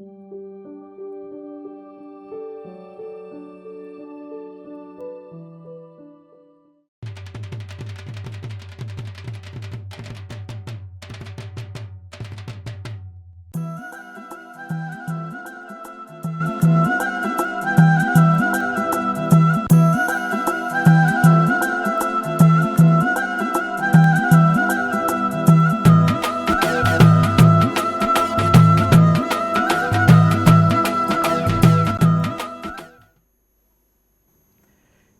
Música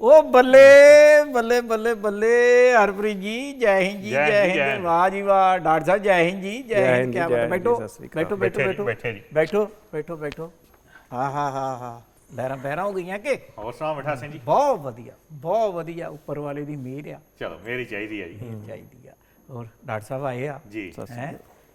ਉਹ ਬੱਲੇ ਬੱਲੇ ਬੱਲੇ ਬੱਲੇ ਹਰਪ੍ਰੀਤ ਜੀ ਜੈ ਹਿੰਦ ਜੀ ਜੈ ਹਿੰਦ। ਵਾਹ ਜੀ ਵਾਹ ਡਾਕਟਰ ਸਾਹਿਬ ਜੈ ਹਿੰਦ ਜੀ ਜੈ ਹਿੰਦ ਜੀ, ਬਾਤ ਬੈਠੋ। ਬੈਠੋ ਬੈਠੋ ਬੈਠੇ ਜੀ, ਬੈਠੋ ਬੈਠੇ ਹਾਂ ਹਾਂ ਹਾਂ ਹਾਂ। ਲਹਿਰਾਂ ਬਹਿਰਾਂ ਹੋ ਗਈਆਂ ਕਿ? ਹੋਰ ਸੁਣਾਓ ਮਿੱਠਾ ਸਿੰਘ ਜੀ? ਬਹੁਤ ਵਧੀਆ ਬਹੁਤ ਵਧੀਆ। ਉੱਪਰ ਵਾਲੇ ਦੀ ਮਿਹਰ ਆ। ਚਲੋ ਮੇਰੀ ਚਾਹੀਦੀ ਹੈ ਜੀ। ਮਿਹਰ ਚਾਹੀਦੀ ਆ। ਹੋਰ ਡਾਕਟਰ ਸਾਹਿਬ ਆਏ ਆ? ਜੀ।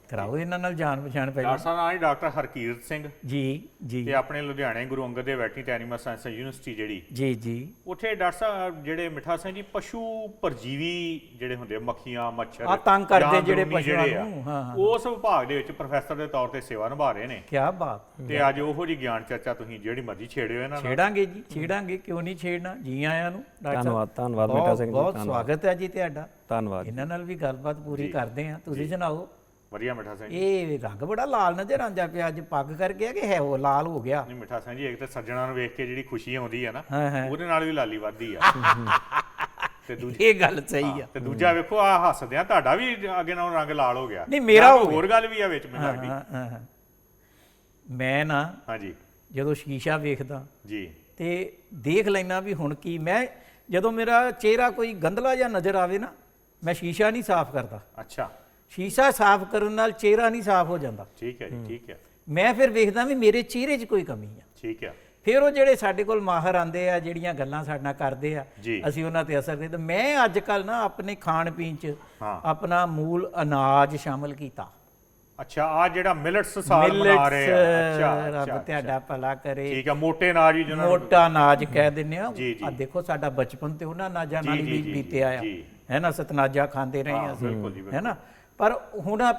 ਕਰਾਓ ਇਹਨਾਂ ਨਾਲ ਜਾਣ ਪਛਾਣ ਪਹਿਲਾਂ। ਡਾਕਟਰ ਸਾਹਿਬ ਨਾਲ ਜੀ ਡਾਕਟਰ ਹਰਕੀਰਤ ਸਿੰਘ। ਜੀ ਜੀ। ਤੇ ਆਪਣੇ ਲੁਧਿਆਣੇ Guru Angad Dev veterinary animal science university ਜਿਹੜੀ। ਜੀ ਜੀ। ਉੱਥੇ ਡਾਕਟਰ ਸਾਹਿਬ ਜਿਹੜੇ ਮਿੱਠਾ ਸਿੰਘ ਜੀ ਪਸ਼ੂ ਪਰਜੀਵੀ ਜਿਹੜੇ ਹੁੰਦੇ ਆ, ਮੱਖੀਆਂ ਮੱਛਰ ਆਹ ਤੰਗ ਕਰਦੇ ਜਿਹੜੇ ਪਸ਼ੂਆਂ ਆ, ਨੂੰ, ਹਾਂ, ਹਾਂ। ਉਸ ਵਿਭਾਗ ਦੇ ਵਿੱਚ ਪ੍ਰੋਫੈਸਰ ਦੇ ਤੌਰ ਤੇ ਸੇਵਾ ਨਿਭਾ ਰਹੇ ਨੇ। ਕੀ ਬਾਤ। ਤੇ ਅੱਜ ਉਹੋ ਜੀ ਗਿਆਨ ਚਰਚਾ ਤੁਸੀਂ ਜਿਹੜੀ ਮਰਜ਼ੀ ਛੇੜਿਓ ਇਹਨਾਂ ਨਾਲ। ਛੇੜਾਂਗੇ ਜੀ ਛੇੜਾਂਗੇ ਕਿਉਂ ਨਹੀਂ ਛੇੜਨਾ? ਜੀ ਆਇਆਂ ਨੂੰ। ਧੰਨਵਾਦ, ਧੰਨਵਾਦ ਬਹੁਤ- ਮਿੱਠਾ ਸਿੰਘ ਜੀ, ਬਹੁਤ। ਸਵਾਗਤ ਹੈ ਜੀ ਤੁਹਾਡਾ। ਧੰਨਵਾਦ ਇਹਨਾਂ ਨਾਲ ਵੀ ਗੱਲਬਾਤ ਪੂਰੀ ਕਰਦੇ ਆ ਤੁਸੀਂ ਸੁਣਾਓ। ਵਧੀਆ ਮਿੱਠਾ ਸਿੰਘ ਜੀ। ਇਹ ਰੰਗ ਬੜਾ ਲਾਲ ਨਜ਼ਰ ਆਂਦਾ ਪਿਆ ਅੱਜ ਪੱਗ ਕਰ ਗਿਆ ਕਿ ਹੈ ਉਹ ਲਾਲ ਹੋ ਗਿਆ? ਨਹੀਂ ਮਿੱਠਾ ਸਿੰਘ ਜੀ ਇੱਕ ਤਾਂ ਸੱਜਣਾ ਨੂੰ ਵੇਖ ਕੇ ਜਿਹੜੀ ਖੁਸ਼ੀ ਆਉਂਦੀ ਆ ਨਾ ਉਹਦੇ ਨਾਲ ਵੀ ਲਾਲੀ ਵੱਧਦੀ ਆ। ਤੇ ਦੂਜੀ ਇਹ ਗੱਲ ਸਹੀ ਆ। ਤੇ ਦੂਜਾ ਵੇਖੋ ਆ ਹੱਸਦੇ ਆ ਤੁਹਾਡਾ ਵੀ ਅੱਗੇ ਨਾਲੋਂ ਰੰਗ ਲਾਲ ਹੋ ਗਿਆ। ਨਹੀਂ, ਮੇਰਾ ਹੋਰ ਗੱਲ ਵੀ ਆ ਵਿੱਚ ਮੈਨੂੰ ਲੱਗਦੀ। ਮੈਂ ਨਾ ਹਾਂਜੀ। ਜਦੋਂ ਸ਼ੀਸ਼ਾ ਵੇਖਦਾ ਜੀ। ਤੇ ਦੇਖ ਲੈਣਾ ਵੀ ਹੁਣ ਕੀ ਮੈਂ ਜਦੋਂ ਮੇਰਾ ਚਿਹਰਾ ਕੋਈ ਗੰਦਲਾ ਜਾਂ ਨਜ਼ਰ ਆਵੇ ਨਾ ਮੈਂ ਸ਼ੀਸ਼ਾ ਨਹੀਂ ਸਾਫ਼ ਕਰਦਾ। ਅੱਛਾ। ਸ਼ੀਸ਼ਾ ਸਾਫ਼ ਕਰਨ ਨਾਲ ਚਿਹਰਾ ਨਹੀਂ ਸਾਫ਼ ਹੋ ਜਾਂਦਾ। ਠੀਕ ਹੈ ਜੀ ਠੀਕ ਹੈ। ਮੈਂ ਫਿਰ ਵੇਖਦਾ ਵੀ ਮੇਰੇ ਚਿਹਰੇ 'ਚ ਕੋਈ ਕਮੀ ਆ। ਠੀਕ ਹੈ। ਫਿਰ ਉਹ ਜਿਹੜੇ ਸਾਡੇ ਕੋਲ ਮਾਹਰ ਆਂਦੇ ਆ ਜਿਹੜੀਆਂ ਗੱਲਾਂ ਸਾਡੇ ਨਾਲ ਕਰਦੇ ਆ ਜੀ। ਅਸੀਂ ਉਹਨਾਂ ਤੇ ਅਸਰ ਕਰਦੇ ਮੈਂ ਅੱਜ ਕੱਲ ਨਾ ਆਪਣੇ ਖਾਣ ਪੀਣ 'ਚ ਹਾਂ। ਆਪਣਾ ਮੂਲ ਅਨਾਜ ਸ਼ਾਮਲ ਕੀਤਾ। ਅੱਛਾ ਆ ਜਿਹੜਾ ਮਿਲਟਸ ਸਾਲ ਬਣਾ ਰਹੇ ਆ। ਅੱਛਾ ਰੱਬ ਅੱਛਾ। ਤੁਹਾਡਾ ਭਲਾ ਕਰੇ। ਠੀਕ ਹੈ ਮੋਟੇ ਅਨਾਜ ਹੀ ਜਿਹਨਾਂ ਨੂੰ ਮੋਟਾ ਅਨਾਜ ਕਹਿ ਦਿੰਦੇ ਆ। ਜੀ, ਜੀ। ਆ ਦੇਖੋ ਸਾਡਾ ਬਚਪਨ ਤੇ ਉਹਨਾਂ ਅਨਾਜਾਂ ਨਾਲ ਜੀ, ਹੀ ਜੀ, ਵੀ ਜੀ, ਬੀਤਿਆ ਆ। ਜੀ। ਹੈ ਨਾ ਸਤਨਾਜਾ ਖਾਂਦੇ ਰਹੇ ਹਾਂ, ਆ ਅਸੀਂ। ਬਿਲਕੁਲ ਜੀ, ਬਿਲਕੁਲ। ਹੈ ਨਾ? ਪਰ ਹੁਣ ਆ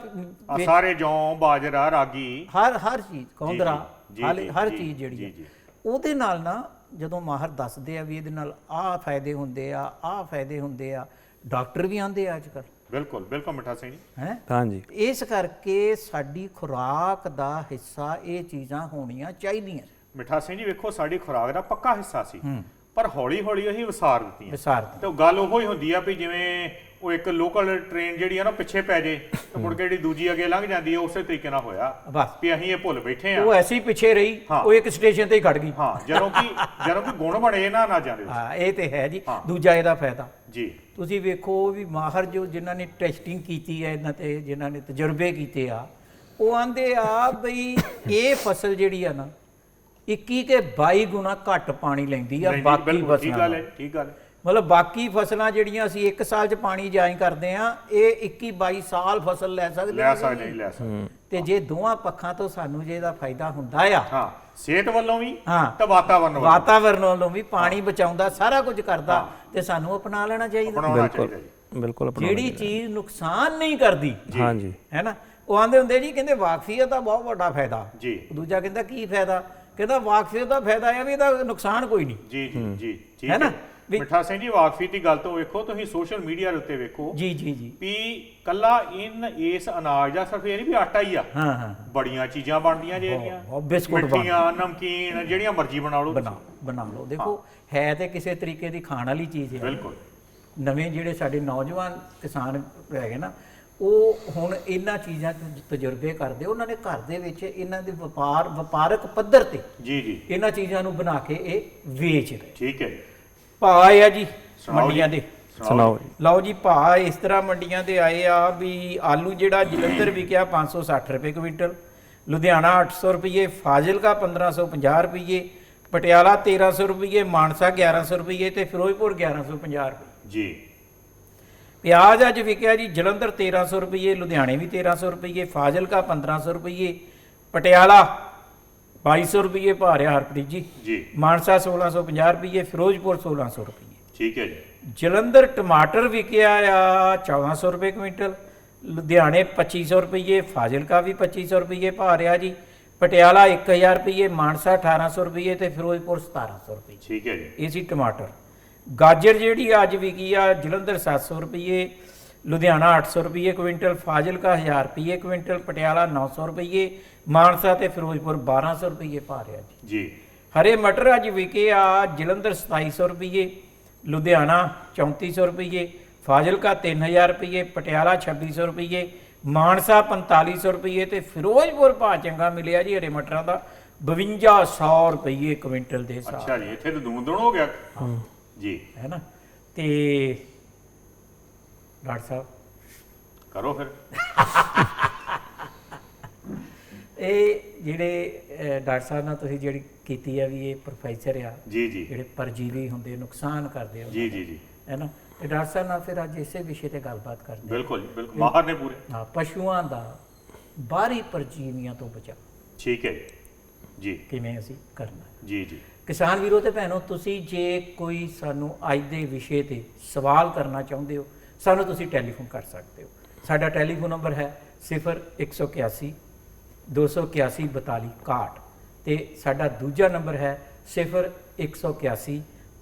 ਸਾਰੇ ਜੌਂ ਬਾਜਰਾ ਰਾਗੀ। ਹਰ ਹਰ ਚੀਜ਼ ਕੌਂਦਰਾ ਜੀ, ਹਰ ਜੀ, ਚੀਜ਼ ਜਿਹੜੀ ਜੀ, ਜੀ। ਉਹਦੇ ਨਾਲ ਨਾ ਜਦੋਂ ਮਾਹਰ ਦੱਸਦੇ ਆ ਵੀ ਇਹਦੇ ਨਾਲ ਆਹ ਫਾਇਦੇ ਹੁੰਦੇ ਆ ਆਹ ਫਾਇਦੇ ਹੁੰਦੇ ਆ ਡਾਕਟਰ ਵੀ ਆਂਦੇ ਆ ਅੱਜ ਕੱਲ ਬਿਲਕੁਲ ਬਿਲਕੁਲ ਮਿੱਠਾ ਸਿੰਘ ਜੀ। ਹੈ? ਹਾਂਜੀ। ਇਸ ਕਰਕੇ ਸਾਡੀ ਖੁਰਾਕ ਦਾ ਹਿੱਸਾ ਇਹ ਚੀਜ਼ਾਂ ਹੋਣੀਆਂ ਚਾਹੀਦੀਆਂ। ਮਿੱਠਾ ਸਿੰਘ ਜੀ ਵੇਖੋ ਸਾਡੀ ਖੁਰਾਕ ਦਾ ਪੱਕਾ ਹਿੱਸਾ ਸੀ। ਪਰ ਹੌਲੀ ਹੌਲੀ ਉਹੀ ਵਿਸਾਰ ਦਿੱਤੀਆਂ। ਵਿਸਾਰ ਤੇ ਉਹ ਗੱਲ ਉਹੋ ਹੀ ਹੁੰਦੀ ਆ ਵੀ ਜਿਵੇਂ ਉਹ ਇੱਕ ਲੋਕਲ ਟ੍ਰੇਨ ਜਿਹੜੀ ਆ ਨਾ ਪਿੱਛੇ ਪੈ ਜੇ ਤੇ ਮੁੜ ਕੇ ਜਿਹੜੀ ਦੂਜੀ ਅੱਗੇ ਲੰਘ ਜਾਂਦੀ ਹੈ ਉਸੇ ਤਰੀਕੇ ਨਾਲ ਹੋਇਆ ਬਸ ਵੀ ਅਸੀਂ ਇਹ ਭੁੱਲ ਬੈਠੇ ਆ ਉਹ ਐਸੀ ਪਿੱਛੇ ਰਹੀ ਹਾਂ। ਉਹ ਇੱਕ ਸਟੇਸ਼ਨ ਤੇ ਹੀ ਖੜ ਗਈ ਹਾਂ ਜਦੋਂ ਕਿ ਜਦੋਂ ਕਿ ਗੁਣ ਬਣੇ ਨਾ ਨਾ ਜਾਂਦੇ ਹਾਂ ਇਹ ਤੇ ਹੈ ਜੀ ਹਾਂ। ਦੂਜਾ ਇਹਦਾ ਫਾਇਦਾ ਜੀ ਤੁਸੀਂ ਵੇਖੋ ਵੀ ਮਾਹਰ ਜੋ ਜਿਨ੍ਹਾਂ ਨੇ ਟੈਸਟਿੰਗ ਕੀਤੀ ਹੈ ਇਹਨਾਂ ਤੇ ਜਿਨ੍ਹਾਂ ਨੇ ਤਜਰਬੇ ਕੀਤੇ ਆ ਉਹ ਆਂਦੇ ਆ ਬਈ ਇਹ ਫਸਲ ਜਿਹੜੀ ਆ ਨਾ 21 ਕੇ 22 ਗੁਣਾ ਘੱਟ ਪਾਣੀ ਲੈਂਦੀ ਆ ਨਹੀਂ, ਬਾਕੀ ਬਿਲਕੁਲ ਠੀਕ ਗੱਲ ਹੈ। ਠੀਕ ਗੱਲ ਹੈ। ਮਤਲਬ ਬਾਕੀ ਫਸਲਾਂ ਜਿਹੜੀਆਂ ਅਸੀਂ ਇੱਕ ਸਾਲ 'ਚ ਪਾਣੀ ਜਾਈ ਕਰਦੇ ਆ ਇਹ 21 22 ਸਾਲ ਫਸਲ ਲੈ ਸਕਦੇ ਲੈ। ਸਕਦੇ ਨਹੀਂ ਲੈ ਸਕਦੇ। ਤੇ ਜੇ ਦੋਵਾਂ ਪੱਖਾਂ ਤੋਂ ਸਾਨੂੰ ਜੇ ਇਹਦਾ ਫਾਇਦਾ ਹੁੰਦਾ ਆ ਹਾਂ ਸਿਹਤ ਵੱਲੋਂ ਵੀ ਹਾਂ। ਤੇ ਵਾਤਾਵਰਨ ਵੱਲੋਂ। ਵਾਤਾਵਰਣ ਵੱਲੋਂ ਵੀ ਪਾਣੀ ਬਚਾਉਂਦਾ ਸਾਰਾ ਕੁਝ ਕਰਦਾ ਤੇ ਸਾਨੂੰ ਅਪਣਾ ਲੈਣਾ ਚਾਹੀਦਾ। ਅਪਣਾਉਣਾ ਬਿਲਕੁਲ ਚਾਹੀਦਾ ਜੀ। ਬਿਲਕੁਲ ਆਪਣਾ ਜਿਹੜੀ ਚੀਜ਼ ਨੁਕਸਾਨ ਨਹੀਂ ਕਰਦੀ ਹਾਂਜੀ। ਹੈ ਨਾ? ਉਹ ਆਂਦੇ ਹੁੰਦੇ ਜੀ ਕਹਿੰਦੇ ਵਾਕਫੀਅਤ ਦਾ ਬਹੁਤ ਵੱਡਾ ਫਾਇਦਾ। ਜੀ। ਦੂਜਾ ਕਹਿੰਦਾ ਕੀ ਫਾਇਦਾ? ਕਹਿੰਦਾ ਵਾਕਫੀਅਤ ਦਾ ਫਾਇਦਾ ਇਹ ਵੀ ਇਹਦਾ ਨੁਕਸਾਨ ਕੋਈ ਨਹੀਂ। ਜੀ ਜੀ ਜੀ ਠੀਕ ਹੈ ਨਾ? ਮਿੱਠਾ ਸਿੰਘ ਜੀ ਵਾਕਫੀ ਦੀ ਗੱਲ ਤੋਂ ਵੇਖੋ ਤੁਸੀਂ ਸੋਸ਼ਲ ਮੀਡੀਆ ਦੇ ਉੱਤੇ ਵੇਖੋ ਜੀ ਜੀ ਜੀ। ਵੀ ਕੱਲਾ ਇਨ ਇਸ ਅਨਾਜ ਦਾ ਸਿਰਫ ਇਹ ਨਹੀਂ ਵੀ ਆਟਾ ਹੀ ਆ। ਹਾਂ ਹਾਂ ਬੜੀਆਂ ਚੀਜ਼ਾਂ ਬਣਦੀਆਂ ਜਿਹੜੀਆਂ। ਬਿਸਕੁਟ ਮਿੱਠੀਆਂ ਨਮਕੀਨ ਜਿਹੜੀਆਂ ਮਰਜ਼ੀ ਬਣਾ ਲਓ ਬਣਾ ਬਣਾ ਲਓ। ਦੇਖੋ ਹੈ ਤੇ ਕਿਸੇ ਤਰੀਕੇ ਦੀ ਖਾਣ ਵਾਲੀ ਚੀਜ਼ ਹੈ ਬਿਲਕੁਲ। ਨਵੇਂ ਜਿਹੜੇ ਸਾਡੇ ਨੌਜਵਾਨ ਕਿਸਾਨ ਹੈਗੇ ਨਾ ਉਹ ਹੁਣ ਇਹਨਾਂ ਚੀਜ਼ਾਂ ਤੋਂ ਤਜਰਬੇ ਕਰਦੇ ਉਹਨਾਂ ਨੇ ਘਰ ਦੇ ਵਿੱਚ ਇਹਨਾਂ ਦੇ ਵਪਾਰ ਵਪਾਰਕ ਪੱਧਰ ਤੇ ਜੀ ਜੀ। ਇਹਨਾਂ ਚੀਜ਼ਾਂ ਨੂੰ ਬਣਾ ਕੇ ਇਹ ਵੇਚ ਰਹੇ। ਠੀਕ ਹੈ ਭਾਅ ਆਏ ਆ ਜੀ ਮੰਡੀਆਂ। ਦੇ। ਸੁਣਾਓ ਜੀ। ਲਓ ਜੀ ਭਾਅ ਇਸ ਤਰ੍ਹਾਂ ਮੰਡੀਆਂ ਦੇ ਆਏ ਆ ਵੀ ਆਲੂ ਜਿਹੜਾ ਜਲੰਧਰ ਵਿਕਿਆ 560 ਰੁਪਏ ਕੁਇੰਟਲ ਲੁਧਿਆਣਾ 800 ਰੁਪਏ ਫਾਜ਼ਿਲਕਾ 1550 ਰੁਪਏ ਪਟਿਆਲਾ 1300 ਰੁਪਏ ਮਾਨਸਾ 1100 ਰੁਪਏ ਤੇ ਫਿਰੋਜ਼ਪੁਰ 1150 ਰੁਪਏ ਜੀ। ਪਿਆਜ਼ ਅੱਜ ਵਿਕਿਆ ਜੀ ਜਲੰਧਰ 1300 ਰੁਪਏ ਲੁਧਿਆਣੇ ਵੀ 1300 ਰੁਪਏ ਫਾਜ਼ਿਲਕਾ 1500 ਰੁਪਏ ਪਟਿਆਲਾ 2200 ਰੁਪਏ ਭਾ ਰਿਹਾ ਹਰਪ੍ਰੀਤ ਜੀ। ਜੀ। ਮਾਨਸਾ 1650 ਰੁਪਏ ਫਿਰੋਜ਼ਪੁਰ 1600 ਰੁਪਏ ਠੀਕ ਹੈ ਜੀ। ਜਲੰਧਰ ਟਮਾਟਰ ਵਿਕਿਆ ਆ 1400 ਰੁਪਏ ਕੁਇੰਟਲ ਲੁਧਿਆਣੇ 2500 ਰੁਪਏ ਫਾਜ਼ਿਲਕਾ ਵੀ 2500 ਰੁਪਏ ਭਾ ਰਿਹਾ ਜੀ। ਪਟਿਆਲਾ 1000 ਰੁਪਏ ਮਾਨਸਾ 1800 ਰੁਪਏ ਤੇ ਫਿਰੋਜ਼ਪੁਰ 1700 ਰੁਪਏ ਠੀਕ ਹੈ ਜੀ। ਇਹ ਸੀ ਟਮਾਟਰ। ਗਾਜਰ ਜਿਹੜੀ ਅੱਜ ਵਿਕੀ ਆ ਜਲੰਧਰ 700 ਰੁਪਏ ਲੁਧਿਆਣਾ 800 ਰੁਪਏ ਕੁਇੰਟਲ ਫਾਜ਼ਿਲਕਾ 1000 ਰੁਪਏ ਕੁਇੰਟਲ ਪਟਿਆਲਾ 900 ਰੁਪਏ ਮਾਨਸਾ ਤੇ ਫਿਰੋਜ਼ਪੁਰ 1200 ਰੁਪਏ ਭਾ ਰਿਹਾ ਜੀ। ਜੀ। ਹਰੇ ਮਟਰ ਅੱਜ ਵਿਕੇ ਆ ਜਲੰਧਰ 2700 ਰੁਪਏ ਲੁਧਿਆਣਾ 3400 ਰੁਪਏ ਫਾਜ਼ਿਲਕਾ 3000 ਰੁਪਏ ਪਟਿਆਲਾ 2600 ਰੁਪਏ ਮਾਨਸਾ 4500 ਰੁਪਏ ਤੇ ਫਿਰੋਜ਼ਪੁਰ ਭਾ ਚੰਗਾ ਮਿਲਿਆ ਜੀ ਹਰੇ ਮਟਰਾਂ ਦਾ 5200 ਰੁਪਏ ਕੁਇੰਟਲ ਦੇ ਹਿਸਾਬ ਅੱਛਾ ਜੀ ਇੱਥੇ ਤਾਂ ਦੂਣ ਦੂਣ ਹੋ ਗਿਆ। ਜੀ। ਹੈ ਨਾ? ਤੇ ਡਾਕਟਰ ਸਾਹਿਬ। ਕਰੋ ਫਿਰ। ਇਹ ਜਿਹੜੇ ਡਾਕਟਰ ਸਾਹਿਬ ਨਾਲ ਤੁਸੀਂ ਜਿਹੜੀ ਕੀਤੀ ਆ ਵੀ ਇਹ ਪ੍ਰੋਫੈਸਰ ਆ ਜੀ ਜੀ। ਜਿਹੜੇ ਪਰਜੀਵੀ ਹੁੰਦੇ ਨੁਕਸਾਨ ਕਰਦੇ ਆ ਜੀ ਜੀ ਜੀ। ਹੈ ਨਾ? ਤੇ ਡਾਕਟਰ ਸਾਹਿਬ ਨਾਲ ਫਿਰ ਅੱਜ ਇਸੇ ਵਿਸ਼ੇ ਤੇ ਗੱਲਬਾਤ ਕਰਦੇ ਬਿਲਕੁਲ ਜੀ ਬਿਲਕੁਲ। ਮਾਹਰ ਨੇ ਪੂਰੇ। ਹਾਂ ਪਸ਼ੂਆਂ ਦਾ ਬਾਹਰੀ ਪਰਜੀਵੀਆਂ ਤੋਂ ਬਚਾਅ ਠੀਕ ਹੈ ਜੀ। ਕਿਵੇਂ ਅਸੀਂ ਕਰਨਾ। ਜੀ ਜੀ। ਕਿਸਾਨ ਵੀਰੋ ਤੇ ਭੈਣੋ ਤੁਸੀਂ ਜੇ ਕੋਈ ਸਾਨੂੰ ਅੱਜ ਦੇ ਵਿਸ਼ੇ ਤੇ ਸਵਾਲ ਕਰਨਾ ਚਾਹੁੰਦੇ ਹੋ ਸਾਨੂੰ ਤੁਸੀਂ ਟੈਲੀਫੋਨ ਕਰ ਸਕਦੇ ਹੋ। ਸਾਡਾ ਟੈਲੀਫੋਨ ਨੰਬਰ ਹੈ 0181 281 42 61 ਤੇ ਸਾਡਾ ਦੂਜਾ ਨੰਬਰ ਹੈ 0181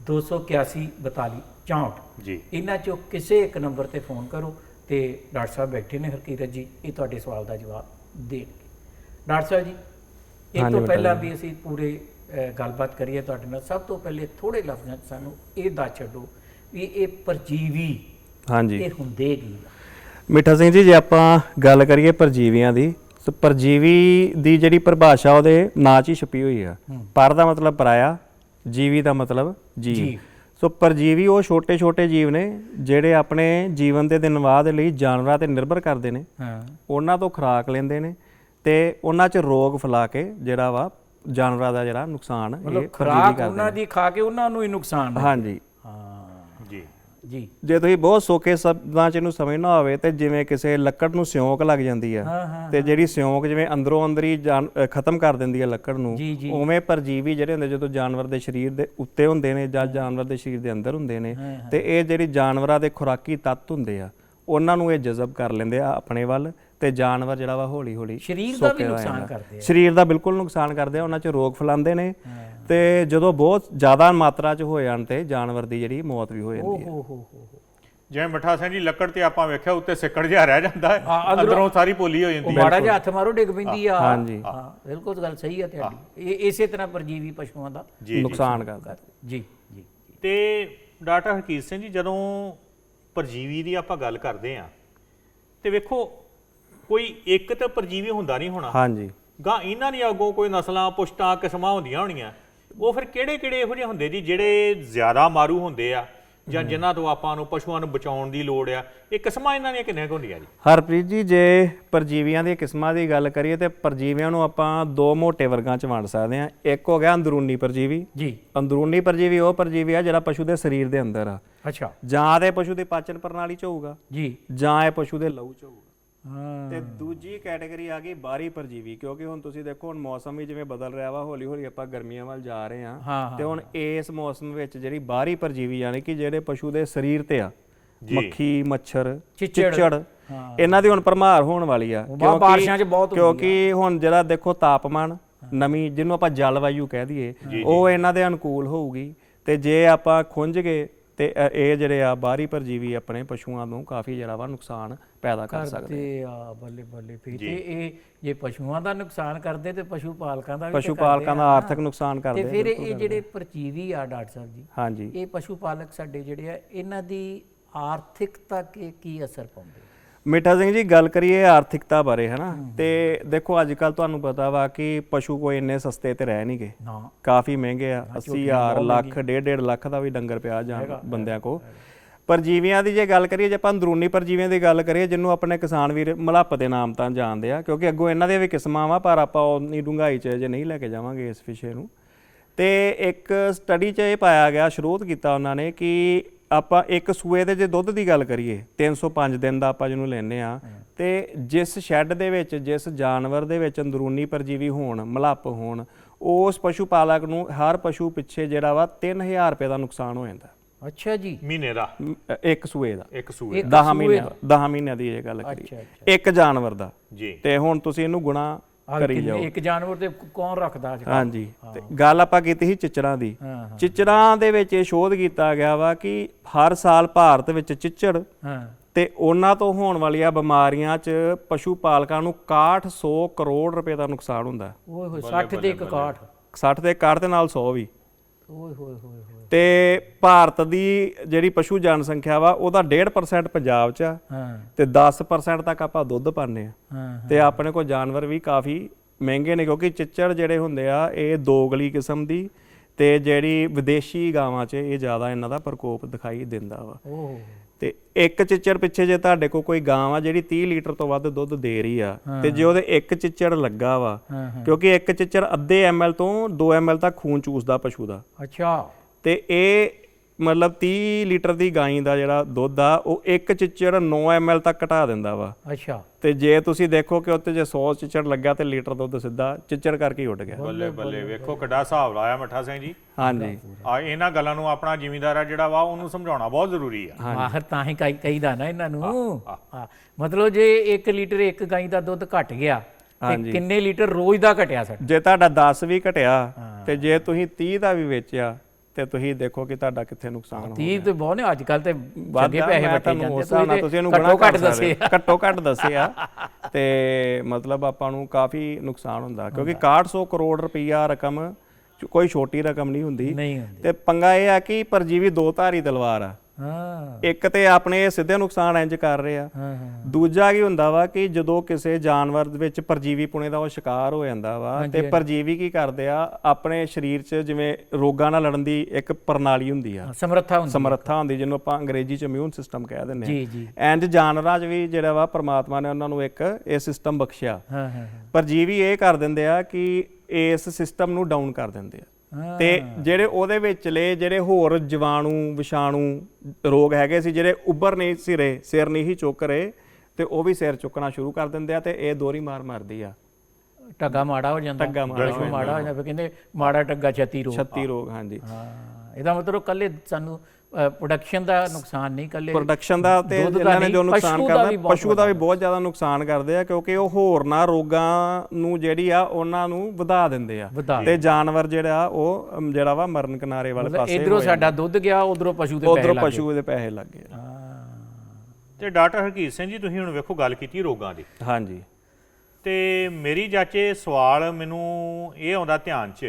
281 42 64 ਜੀ ਇਹਨਾਂ ਚੋਂ ਕਿਸੇ ਇੱਕ ਨੰਬਰ ਤੇ ਫੋਨ ਕਰੋ ਤੇ ਡਾਕਟਰ ਸਾਹਿਬ ਬੈਠੇ ਨੇ ਹਰਕੀਰਤ ਜੀ ਇਹ ਤੁਹਾਡੇ ਸਵਾਲ ਦਾ ਜਵਾਬ ਦੇਣਗੇ ਡਾਕਟਰ ਸਾਹਿਬ ਜੀ ਇਹ ਤੋਂ ਪਹਿਲਾਂ। ਵੀ ਅਸੀਂ ਪੂਰੇ ਗੱਲਬਾਤ ਕਰੀਏ ਤੁਹਾਡੇ ਨਾਲ ਸਭ ਤੋਂ ਪਹਿਲੇ ਥੋੜੇ ਲਫ਼ਜ਼ਾਂ 'ਚ ਸਾਨੂੰ ਇਹ ਦੱਸ ਛੱਡੋ ਵੀ ਇਹ ਪਰਜੀਵੀ ਹਾਂਜੀ ਇਹ ਹੁੰਦੇ ਕੀ? ਮਿੱਠਾ ਸਿੰਘ ਜੀ ਜੇ ਆਪਾਂ ਗੱਲ ਕਰੀਏ ਪਰਜੀਵੀਆਂ ਦੀ ਤਾਂ ਪਰਜੀਵੀ ਦੀ ਜਿਹੜੀ ਪਰਿਭਾਸ਼ਾ ਉਹਦੇ ਨਾਂ 'ਚ ਹੀ ਛਪੀ ਹੋਈ ਆ। ਪਰ ਦਾ ਮਤਲਬ ਪਰਾਇਆ ਜੀਵੀ ਦਾ ਮਤਲਬ ਜੀਵ। ਸੋ ਪਰਜੀਵੀ ਉਹ ਛੋਟੇ-ਛੋਟੇ ਜੀਵ ਨੇ ਜਿਹੜੇ ਆਪਣੇ ਜੀਵਨ ਦੇ ਨਿਰਵਾਹ ਦੇ ਲਈ ਜਾਨਵਰਾਂ ਤੇ ਨਿਰਭਰ ਕਰਦੇ ਨੇ। ਹਾਂ। ਉਹਨਾਂ ਤੋਂ ਖੁਰਾਕ ਲੈਂਦੇ ਨੇ ਤੇ ਉਹਨਾਂ 'ਚ ਰੋਗ ਫੈਲਾ ਕੇ ਜਿਹੜਾ ਵਾ ਜਾਨਵਰਾਂ ਦਾ ਜਿਹੜਾ ਨੁਕਸਾਨ ਇਹ ਖੁਰਾਕ ਉਹਨਾਂ ਦੀ ਖਾ ਕੇ ਉਹਨਾਂ ਨੂੰ ਹੀ ਨੁਕਸਾਨ ਹਾਂਜੀ। ਜੀ। ਜੀ ਤੁਸੀਂ ਬਹੁਤ ਸੌਖੇ ਸ਼ਬਦਾਂ ਚ ਇਹਨੂੰ ਸਮਝਣਾ ਹੋਵੇ ਤੇ ਜਿਵੇਂ ਕਿਸੇ ਲੱਕੜ ਨੂੰ ਸਿਉਂਕ ਲੱਗ ਜਾਂਦੀ ਆ ਹਾਂ ਹਾਂ ਤੇ ਜਿਹੜੀ ਸਿਉਂਕ ਜਿਵੇਂ ਅੰਦਰੋਂ ਅੰਦਰ ਹੀ ਖਤਮ ਕਰ ਦਿੰਦੀ ਆ ਲੱਕੜ ਨੂੰ। ਉਵੇਂ ਪਰਜੀਵੀ ਜਿਹੜੇ ਹੁੰਦੇ ਜਦੋਂ ਜਾਨਵਰ ਦੇ ਸਰੀਰ ਦੇ ਉੱਤੇ ਹੁੰਦੇ ਨੇ ਜਾਂ ਜਾਨਵਰ ਦੇ ਸਰੀਰ ਦੇ ਅੰਦਰ ਹੁੰਦੇ ਨੇ ਤੇ ਇਹ ਜਿਹੜੀ ਜਾਨਵਰਾਂ ਦੇ ਖੁਰਾਕੀ ਤੱਤ ਹੁੰਦੇ ਆ ਉਹਨਾਂ ਨੂੰ ਇਹ ਜਜ਼ਬ ਕਰ ਲੈਂਦੇ ਆ ਆਪਣੇ ਵੱਲ ਤੇ ਜਾਨਵਰ ਜਿਹੜਾ ਵਾ ਹੌਲੀ ਹੌਲੀ ਸਰੀਰ ਦਾ ਵੀ ਹੋ ਨੁਕਸਾਨ। ਕਰਦੇ ਆ। ਸਰੀਰ ਦਾ ਬਿਲਕੁਲ ਨੁਕਸਾਨ ਕਰਦੇ ਆ ਉਹਨਾਂ 'ਚ ਰੋਗ ਫੈਲਾਉਂਦੇ ਨੇ ਤੇ ਜਦੋਂ ਬਹੁਤ ਜ਼ਿਆਦਾ ਮਾਤਰਾ 'ਚ ਹੋ ਜਾਣ ਤੇ ਜਾਨਵਰ ਦੀ ਜਿਹੜੀ ਮੌਤ ਵੀ ਹੋ ਜਾਂਦੀ ਹੈ। ਹੋ ਹੋ ਹੋ ਹੋ। ਜਿਵੇਂ ਮਠਾ ਸਿੰਘ ਜੀ ਲੱਕੜ ਤੇ ਆਪਾਂ ਵੇਖਿਆ ਉੱਤੇ ਸਿੱਕੜ ਜਿਹਾ ਰਹਿ ਜਾਂਦਾ ਹੈ ਹਾਂ, ਅੰਦਰੋਂ- ਸਾਰੀ ਪੋਲੀ ਹੋ ਜਾਂਦੀ ਹੈ। ਮਾੜਾ ਜਿਹਾ ਹੱਥ ਮਾਰੋ ਡਿੱਗ ਪੈਂਦੀ ਆ। ਹਾਂਜੀ। ਹਾਂ ਬਿਲਕੁਲ ਗੱਲ ਸਹੀ ਆ ਤੁਹਾਡੀ। ਇਹ ਇਸੇ ਤਰ੍ਹਾਂ ਪਰਜੀਵੀ ਪਸ਼ੂਆਂ ਦਾ ਨੁਕਸਾਨ ਕਰਦਾ। ਜੀ ਜੀ ਤੇ ਡਾਕਟਰ ਹਰਕੀਤ ਸਿੰਘ ਜੀ ਜਦੋਂ ਪਰਜੀਵੀ ਦੀ ਆਪਾਂ ਗੱਲ ਕਰਦੇ ਆ ਤੇ ਵੇਖੋ ਕੋਈ ਇੱਕ ਤਾਂ ਪਰਜੀਵੀ ਹੁੰਦਾ ਨਹੀਂ ਹੋਣਾ। ਹਾਂਜੀ। ਗਾਂ ਇਹਨਾਂ ਦੀਆਂ ਅੱਗੋਂ ਕੋਈ ਨਸਲਾਂ ਪੁਸ਼ਤਾਂ ਕਿਸਮਾਂ ਹੁੰਦੀਆਂ ਹੋਣੀਆਂ। ਉਹ ਫਿਰ ਕਿਹੜੇ ਕਿਹੜੇ ਇਹੋ ਜਿਹੇ ਹੁੰਦੇ ਜੀ ਜਿਹੜੇ ਜ਼ਿਆਦਾ ਮਾਰੂ ਹੁੰਦੇ ਆ ਜਾਂ ਜਿਨ੍ਹਾਂ ਤੋਂ ਆਪਾਂ ਨੂੰ ਪਸ਼ੂਆਂ ਨੂੰ ਬਚਾਉਣ ਦੀ ਲੋੜ ਆ? ਇਹ ਕਿਸਮਾਂ ਇਹਨਾਂ ਦੀਆਂ ਕਿੰਨੀਆਂ ਹੁੰਦੀਆਂ ਜੀ? ਹਰਪ੍ਰੀਤ ਜੀ ਜੇ ਪਰਜੀਵੀਆਂ ਦੀਆਂ ਕਿਸਮਾਂ ਦੀ ਗੱਲ ਕਰੀਏ ਤੇ ਪਰਜੀਵੀਆਂ ਨੂੰ ਆਪਾਂ ਦੋ ਮੋٹے ਵਰਗਾਂ ਚ ਵੰਡ ਸਕਦੇ ਹਾਂ। ਇੱਕ ਹੋ ਗਿਆ ਅੰਦਰੂਨੀ ਪਰਜੀਵੀ। ਜੀ। ਅੰਦਰੂਨੀ ਪਰਜੀਵੀ ਉਹ ਪਰਜੀਵੀ ਆ ਜਿਹੜਾ ਪਸ਼ੂ ਦੇ ਸਰੀਰ ਦੇ ਅੰਦਰ ਆ। ਅੱਛਾ। ਜਾਂ ਤੇ ਪਸ਼ੂ ਦੀ ਪਾਚਨ ਪ੍ਰਣਾਲੀ ਚ ਹੋਊਗਾ। ਜੀ। ਜਾਂ ਇਹ ਪਸ਼ੂ ਦੇ ਲਹੂ ਚ ਹੋਊਗਾ। ਹਾਂ। ਤੇ ਦੂਜੀ ਕੈਟਾਗਰੀ ਆ ਗਈ ਬਾਹਰੀ ਪਰਜੀਵੀ ਕਿਉਂਕਿ ਹੁਣ ਤੁਸੀਂ ਦੇਖੋ ਹੁਣ ਮੌਸਮ ਵੀ ਜਿਵੇਂ ਬਦਲ ਰਿਹਾ ਵਾ ਹੌਲੀ ਹੌਲੀ ਆਪਾਂ ਗਰਮੀਆਂ ਵੱਲ ਜਾ ਰਹੇ ਹਾਂ। ਤੇ ਹੁਣ ਇਸ ਮੌਸਮ ਵਿੱਚ ਜਿਹੜੀ ਬਾਹਰੀ ਪਰਜੀਵੀ ਯਾਨੀ ਕਿ ਜਿਹੜੇ ਪਸ਼ੂ ਦੇ ਸਰੀਰ ਤੇ ਆ ਮੱਖੀ ਮੱਛਰ ਚਿੱਚੜ। ਇਹਨਾਂ ਦੀ ਹੁਣ ਭਰਮਾਰ ਹੋਣ ਵਾਲੀ ਆ। ਆ। ਕਿਉਂਕਿ ਹੁਣ ਜਿਹੜਾ ਦੇਖੋ ਤਾਪਮਾਨ ਨਮੀ ਜਿਹਨੂੰ ਆਪਾਂ ਜਲਵਾਯੂ ਕਹਿ ਦਈਏ ਉਹ ਇਹਨਾਂ ਦੇ ਅਨੁਕੂਲ ਹੋਊਗੀ। ਤੇ ਜੇ ਆਪਾਂ ਖੁੰਝ ਗਏ ਤੇ ਇਹ ਜਿਹੜੇ ਆ ਬਾਹਰੀ ਪਰਜੀਵੀ ਆਪਣੇ ਪਸ਼ੂਆਂ ਨੂੰ ਕਾਫੀ ਜਿਹੜਾ ਵਾ ਨੁਕਸਾਨ ਪੈਦਾ ਕਰ ਸਕਦੇ ਕਰਦੇ ਆ। ਬੱਲੇ ਬੱਲੇ ਫਿਰ ਤੇ ਇਹ ਜੇ ਪਸ਼ੂਆਂ ਦਾ ਨੁਕਸਾਨ ਕਰਦੇ ਤੇ ਪਸ਼ੂ ਪਾਲਕਾਂ ਦਾ ਵੀ ਤੇ ਪਸ਼ੂ ਪਾਲਕਾਂ ਦਾ। ਆਰਥਿਕ ਨੁਕਸਾਨ ਤੇ ਕਰਦੇ ਫਿਰ ਇਹ ਜਿਹੜੇ ਪਰਜੀਵੀ ਆ ਡਾਕਟਰ ਸਾਹਿਬ ਜੀ ਹਾਂਜੀ। ਇਹ ਪਸ਼ੂ ਪਾਲਕ ਸਾਡੇ ਜਿਹੜੇ ਆ ਇਹਨਾਂ ਦੀ ਆਰਥਿਕਤਾ ਤੇ ਕੀ ਅਸਰ ਪਾਉਂਦੇ ਮਿੱਠਾ ਸਿੰਘ ਜੀ ਗੱਲ ਕਰੀਏ ਆਰਥਿਕਤਾ ਬਾਰੇ ਹਨਾ? ਤੇ ਦੇਖੋ ਅੱਜ ਕੱਲ ਤੁਹਾਨੂੰ ਪਤਾ ਵਾ ਕਿ ਪਸ਼ੂ ਕੋਈ ਇੰਨੇ ਸਸਤੇ ਤੇ ਰਹਿ ਨਹੀਂ ਗਏ ਕਾਫੀ ਮਹਿੰਗੇ ਆ 80000 ਲੱਖ ਡੇਢ ਡੇਢ ਲੱਖ ਦਾ ਵੀ ਡੰਗਰ ਪਿਆ ਜਾਂ ਬੰਦਿਆਂ ਕੋ ਪਰਜੀਵੀਆਂ ਦੀ ਜੇ ਗੱਲ ਕਰੀਏ ਜੇ ਆਪਾਂ ਅੰਦਰੂਨੀ ਪਰਜੀਵੀਆਂ ਦੀ ਗੱਲ ਕਰੀਏ ਜਿਹਨੂੰ ਆਪਣੇ ਕਿਸਾਨ ਵੀਰ ਮਲੱਪ ਦੇ ਨਾਮ ਤਾਂ ਜਾਣਦੇ ਆ ਕਿਉਂਕਿ ਅੱਗੋਂ ਇਹਨਾਂ ਦੀਆਂ ਵੀ ਕਿਸਮਾਂ ਵਾ ਪਰ ਆਪਾਂ ਉਨੀ ਡੂੰਘਾਈ 'ਚ ਜੇ ਨਹੀਂ ਲੈ ਕੇ ਜਾਵਾਂਗੇ ਇਸ ਵਿਸ਼ੇ ਨੂੰ। ਤੇ ਇੱਕ ਸਟੱਡੀ 'ਚ ਇਹ ਪਾਇਆ ਗਿਆ ਸ਼ਰੋਤ ਕੀਤਾ ਉਹਨਾਂ ਨੇ ਕਿ ਆਪਾਂ ਇੱਕ ਸੂਏ ਦੇ ਜੇ ਦੁੱਧ ਦੀ ਗੱਲ ਕਰੀਏ 305 ਦਿਨ ਦਾ ਆਪਾਂ ਜਿਹਨੂੰ ਲੈਨੇ ਆ ਤੇ ਜਿਸ ਸ਼ੈੱਡ ਦੇ ਵਿੱਚ ਜਿਸ ਜਾਨਵਰ ਦੇ ਵਿੱਚ ਅੰਦਰੂਨੀ ਪਰਜੀਵੀ ਹੋਣ ਮਲੱਪ ਹੋਣ ਉਸ ਪਸ਼ੂ ਪਾਲਕ ਨੂੰ ਹਰ ਪਸ਼ੂ ਪਿੱਛੇ ਜਿਹੜਾ ਵਾ 3000 ਰੁਪਏ ਦਾ ਨੁਕਸਾਨ ਹੋ ਜਾਂਦਾ। ਅੱਛਾ ਜੀ। ਮਹੀਨੇ ਦਾ। ਇੱਕ ਸੂਏ ਦਾ। ਇੱਕ ਸੂਏ ਇੱਕ 10 ਸੂਏ ਮਹੀਨੇ ਦਾ। 10 ਮਹੀਨਿਆਂ ਦੀ ਇਹ ਗੱਲ ਕਰੀਏ। ਇੱਕ ਜਾਨਵਰ ਦਾ। ਜੀ। ਤੇ ਹੁਣ ਤੁਸੀਂ ਇਹਨੂੰ ਗੁਣਾ ਕਰੀ ਜਾਓ। ਇੱਕ ਜਾਨਵਰ ਤੇ ਕੌਣ ਰੱਖਦਾ ਅੱਜ? ਹਾਂਜੀ ਤੇ ਗੱਲ ਆਪਾਂ ਕੀਤੀ ਸੀ ਚਿਚੜਾਂ ਦੀ। ਚਿਚੜਾਂ ਦੇ ਵਿੱਚ ਇਹ ਸ਼ੋਧ ਕੀਤਾ ਗਿਆ ਵਾ ਕਿ ਹਰ ਸਾਲ ਭਾਰਤ ਵਿੱਚ ਚਿਚੜ ਤੇ ਉਹਨਾਂ ਤੋਂ ਹੋਣ ਵਾਲੀਆਂ ਬਿਮਾਰੀਆਂ 'ਚ ਪਸ਼ੂ ਪਾਲਕਾਂ ਨੂੰ 6100 ਕਰੋੜ ਰੁਪਏ ਦਾ ਨੁਕਸਾਨ ਹੁੰਦਾ। ਓਏ ਹੋਏ 60 ਤੇ ਇੱਕ 61 60 ਦੇ 61 ਦੇ ਨਾਲ 100 ਵੀ। ਓਏ ਹੋਏ ਹੋਏ ਹੋਏ। ਤੇ ਭਾਰਤ ਦੀ ਜਿਹੜੀ ਪਸ਼ੂ ਜਨਸੰਖਿਆ ਵਾ ਉਹਦਾ 1.5% ਪੰਜਾਬ 'ਚ ਆ। ਹਾਂ। ਤੇ 10% ਤੱਕ ਆਪਾਂ ਦੁੱਧ ਪਾਉਂਦੇ ਆ। ਹਾਂ। ਤੇ ਆਪਣੇ ਕੋਲ ਜਾਨਵਰ ਵੀ ਕਾਫੀ ਮਹਿੰਗੇ ਨੇ ਕਿਉਂਕਿ ਚਿੱਚੜ ਜਿਹੜੇ ਹੁੰਦੇ ਆ ਇਹ ਦੋਗਲੀ ਕਿਸਮ ਦੀ ਤੇ ਜਿਹੜੀ ਵਿਦੇਸ਼ੀ ਗਾਵਾਂ 'ਚ ਇਹ ਜ਼ਿਆਦਾ ਇਹਨਾਂ ਦਾ ਪ੍ਰਕੋਪ ਦਿਖਾਈ ਦਿੰਦਾ ਵਾ। ਓਹ। ਤੇ ਇੱਕ ਚਿੱਚੜ ਪਿੱਛੇ ਜੇ ਤੁਹਾਡੇ ਕੋਲ ਕੋਈ ਗਾਂ ਆ ਜਿਹੜੀ 30 ਲੀਟਰ ਤੋਂ ਵੱਧ ਦੁੱਧ ਦੇ ਰਹੀ ਆ ਤੇ ਜੇ ਉਹਦੇ ਇੱਕ ਚਿੱਚੜ ਲੱਗਾ ਵਾ ਕਿਉਂਕਿ ਇੱਕ ਚਿੱਚੜ ਅੱਧੇ ਐਮਐਲ ਤੋਂ 2 ਐਮਐਲ ਤੱਕ ਖੂਨ ਚੂਸਦਾ ਪਸ਼ੂ ਦਾ। ਅੱਛਾ। ਤੇ ਇਹ ਮਤਲਬ 30 ਲੀਟਰ ਦੀ ਗਾਂ ਦਾ ਜਿਹੜਾ ਦੁੱਧ ਆ ਉਹ ਇੱਕ ਚਿੱਚੜ 9 ਐਮਐਲ ਤੱਕ ਘਟਾ ਦਿੰਦਾ ਵਾ। ਅੱਛਾ। ਤੇ ਜੇ ਤੁਸੀਂ ਦੇਖੋ ਕਿ ਉੱਤੇ ਜੇ 100 ਚਿੱਚੜ ਲੱਗਾ ਤੇ ਲੀਟਰ ਦੁੱਧ ਸਿੱਧਾ ਚਿੱਚੜ ਕਰਕੇ ਹੀ ਉੱਡ ਗਿਆ। ਬੱਲੇ ਬੱਲੇ ਵੇਖੋ ਕਿੱਡਾ ਹਿਸਾਬ ਲਾਇਆ ਮੱਠਾ ਸਿੰਘ ਜੀ। ਹਾਂਜੀ। ਆ ਇਹਨਾਂ ਗੱਲਾਂ ਨੂੰ ਆਪਣਾ ਜ਼ਿਮੀਂਦਾਰ ਆ ਜਿਹੜਾ ਵਾ ਉਹਨੂੰ ਸਮਝਾਉਣਾ ਬਹੁਤ ਜ਼ਰੂਰੀ ਆ। ਆਖਰ ਤਾਂ ਹੀ ਕਹੀ ਕਹੀਦਾ ਨਾ ਇਹਨਾਂ ਨੂੰ। ਹਾਂ ਮਤਲਬ ਜੇ 1 ਲੀਟਰ ਇੱਕ ਗਾਈ ਦਾ ਦੁੱਧ ਘਟ ਗਿਆ ਤੇ ਕਿੰਨੇ ਲੀਟਰ ਰੋਜ਼ ਦਾ ਘਟਿਆ ਸਾਡਾ ਜੇ ਤੁਹਾਡਾ 10 ਵੀ ਘਟਿਆ ਤੇ ਜੇ ਤੁਸੀਂ 30 ਦਾ ਵੀ ਵੇਚਿਆ ਤੇ ਤੁਸੀਂ ਦੇਖੋ ਕਿ ਤੁਹਾਡਾ ਕਿੱਥੇ ਨੁਕਸਾਨ ਹੋ 30 ਤੇ ਬਹੁਤ ਨੇ ਅੱਜ ਕੱਲ ਤੇ ਆ, ਪੈਸੇ ਵਟੇ ਜਾਂਦੇ ਤੁਸੀਂ ਇਹਨੂੰ ਗੁਣਾ ਘੱਟੋ ਘੱਟ ਦੱਸੇ ਘੱਟੋ ਘੱਟ ਦੱਸਿਆ। ਤੇ ਮਤਲਬ ਆਪਾਂ ਨੂੰ ਕਾਫੀ ਨੁਕਸਾਨ ਹੁੰਦਾ ਕਿਉਂਕਿ 6100 ਕਰੋੜ ਰੁਪਈਆ ਰਕਮ ਕੋਈ ਛੋਟੀ ਰਕਮ ਨਹੀਂ ਹੁੰਦੀ। ਨਹੀਂ ਹੁੰਦੀ। ਤੇ ਪੰਗਾ ਇਹ ਆ ਕਿ ਪਰਜੀਵੀ ਦੋ ਧਾਰੀ ਤਲਵਾਰ ਆ। ਹਾਂ। ਇੱਕ ਤੇ ਆਪਣੇ ਇਹ ਸਿੱਧੇ ਨੁਕਸਾਨ ਇੰਜ ਕਰ ਰਹੇ ਆ। ਹਾਂ ਹਾਂ। ਦੂਜਾ ਕੀ ਹੁੰਦਾ ਵਾ ਕਿ ਜਦੋਂ ਕਿਸੇ ਜਾਨਵਰ ਦੇ ਵਿੱਚ ਪਰਜੀਵੀ ਪੁਣੇ ਦਾ ਉਹ ਸ਼ਿਕਾਰ ਹੋ ਜਾਂਦਾ ਵਾ ਤੇ ਪਰਜੀਵੀ ਕੀ ਕਰਦੇ ਆ? ਆਪਣੇ ਸਰੀਰ 'ਚ ਜਿਵੇਂ ਰੋਗਾਂ ਨਾਲ ਲੜਨ ਦੀ ਇੱਕ ਪ੍ਰਣਾਲੀ ਹੁੰਦੀ ਆ। ਸਮਰੱਥਾ ਹੁੰਦੀ ਸਮਰੱਥਾ ਹੁੰਦੀ ਜਿਹਨੂੰ ਆਪਾਂ ਅੰਗਰੇਜ਼ੀ 'ਚ ਇਮਿਊਨ ਸਿਸਟਮ ਕਹਿ ਦਿੰਦੇ ਜੀ ਜੀ। ਐਂਡ ਜਾਨਵਰਾਂ 'ਚ ਵੀ ਜਿਹੜਾ ਵਾ ਪ੍ਰਮਾਤਮਾ ਨੇ ਉਹਨਾਂ ਨੂੰ ਇੱਕ ਇਹ ਸਿਸਟਮ ਬਖਸ਼ਿਆ। ਹਾਂ ਹਾਂ ਪਰਜੀਵੀ ਇਹ ਕਰ ਦਿੰਦੇ ਆ ਕਿ ਇਸ ਸਿਸਟਮ ਨੂੰ ਡਾਊਨ ਕਰ ਦਿੰਦੇ ਆ। ਤੇ ਜਿਹੜੇ ਉਹਦੇ ਵਿਚਲੇ ਜਿਹੜੇ ਹੋਰ ਜੀਵਾਣੂ ਵਿਸ਼ਾਣੂ ਰੋਗ ਹੈਗੇ ਸੀ ਜਿਹੜੇ ਉੱਭਰ ਨਹੀਂ ਸੀ ਰਹੇ ਸਿਰ ਨਹੀਂ ਹੀ ਚੁੱਕ ਰਹੇ ਤੇ ਉਹ ਵੀ ਸਿਰ ਚੁੱਕਣਾ ਸ਼ੁਰੂ ਕਰ ਦਿੰਦੇ ਆ ਤੇ ਇਹ ਦੋਰੀ ਮਾਰ ਮਾਰਦੀ ਆ। ਟੱਗਾ ਮਾੜਾ ਹੋ ਜਾਂਦਾ ਟੱਗਾ ਮਾੜਾ ਹੋ ਜਾਂਦਾ। ਫਿਰ ਕਹਿੰਦੇ ਮਾੜਾ ਟੱਗਾ ਛੱਤੀ ਰੋ 36 ਰੋਗ ਹਾਂਜੀ। ਹਾਂ ਇਹਦਾ ਮਤਲਬ ਕੱਲੇ ਸਾਨੂੰ ਪ੍ਰੋਡਕਸ਼ਨ ਦਾ ਨੁਕਸਾਨ ਨਹੀਂ ਕੱਲੇ ਪ੍ਰੋਡਕਸ਼ਨ ਦਾ ਤੇ ਇਹਨਾਂ ਨੇ ਜੋ ਨੁਕਸਾਨ ਕਰਦਾ ਪਸ਼ੂ ਦਾ ਵੀ ਬਹੁਤ ਜ਼ਿਆਦਾ ਨੁਕਸਾਨ ਕਰਦੇ ਆ ਕਿਉਂਕਿ ਉਹ ਹੋਰਨਾਂ ਰੋਗਾਂ ਨੂੰ ਜਿਹੜੀ ਆ ਉਹਨਾਂ ਨੂੰ ਵਧਾ ਦਿੰਦੇ ਆ। ਤੇ ਜਾਨਵਰ ਜਿਹੜਾ ਉਹ ਜਿਹੜਾ ਵਾ ਮਰਨ ਕਿਨਾਰੇ ਵਾਲੇ ਮਤਲਬ ਪਾਸੇ ਇਧਰੋਂ ਸਾਡਾ ਦੁੱਧ ਗਿਆ ਉਧਰੋਂ ਪਸ਼ੂ ਦੇ ਪੈਸੇ ਉਧਰੋਂ ਲੱਗ ਗਏ। ਪਸ਼ੂ ਦੇ ਪੈਸੇ ਲੱਗੇ ਤੇ ਡਾਕਟਰ ਹਰਕੀਤ ਸਿੰਘ ਜੀ ਤੁਸੀਂ ਹੁਣ ਵੇਖੋ ਗੱਲ ਕੀਤੀ ਰੋਗਾਂ ਦੀ। ਹਾਂਜੀ। ਤੇ ਮੇਰੀ ਜਾਚੇ ਸਵਾਲ ਮੈਨੂੰ ਇਹ ਆਉਂਦਾ ਧਿਆਨ 'ਚ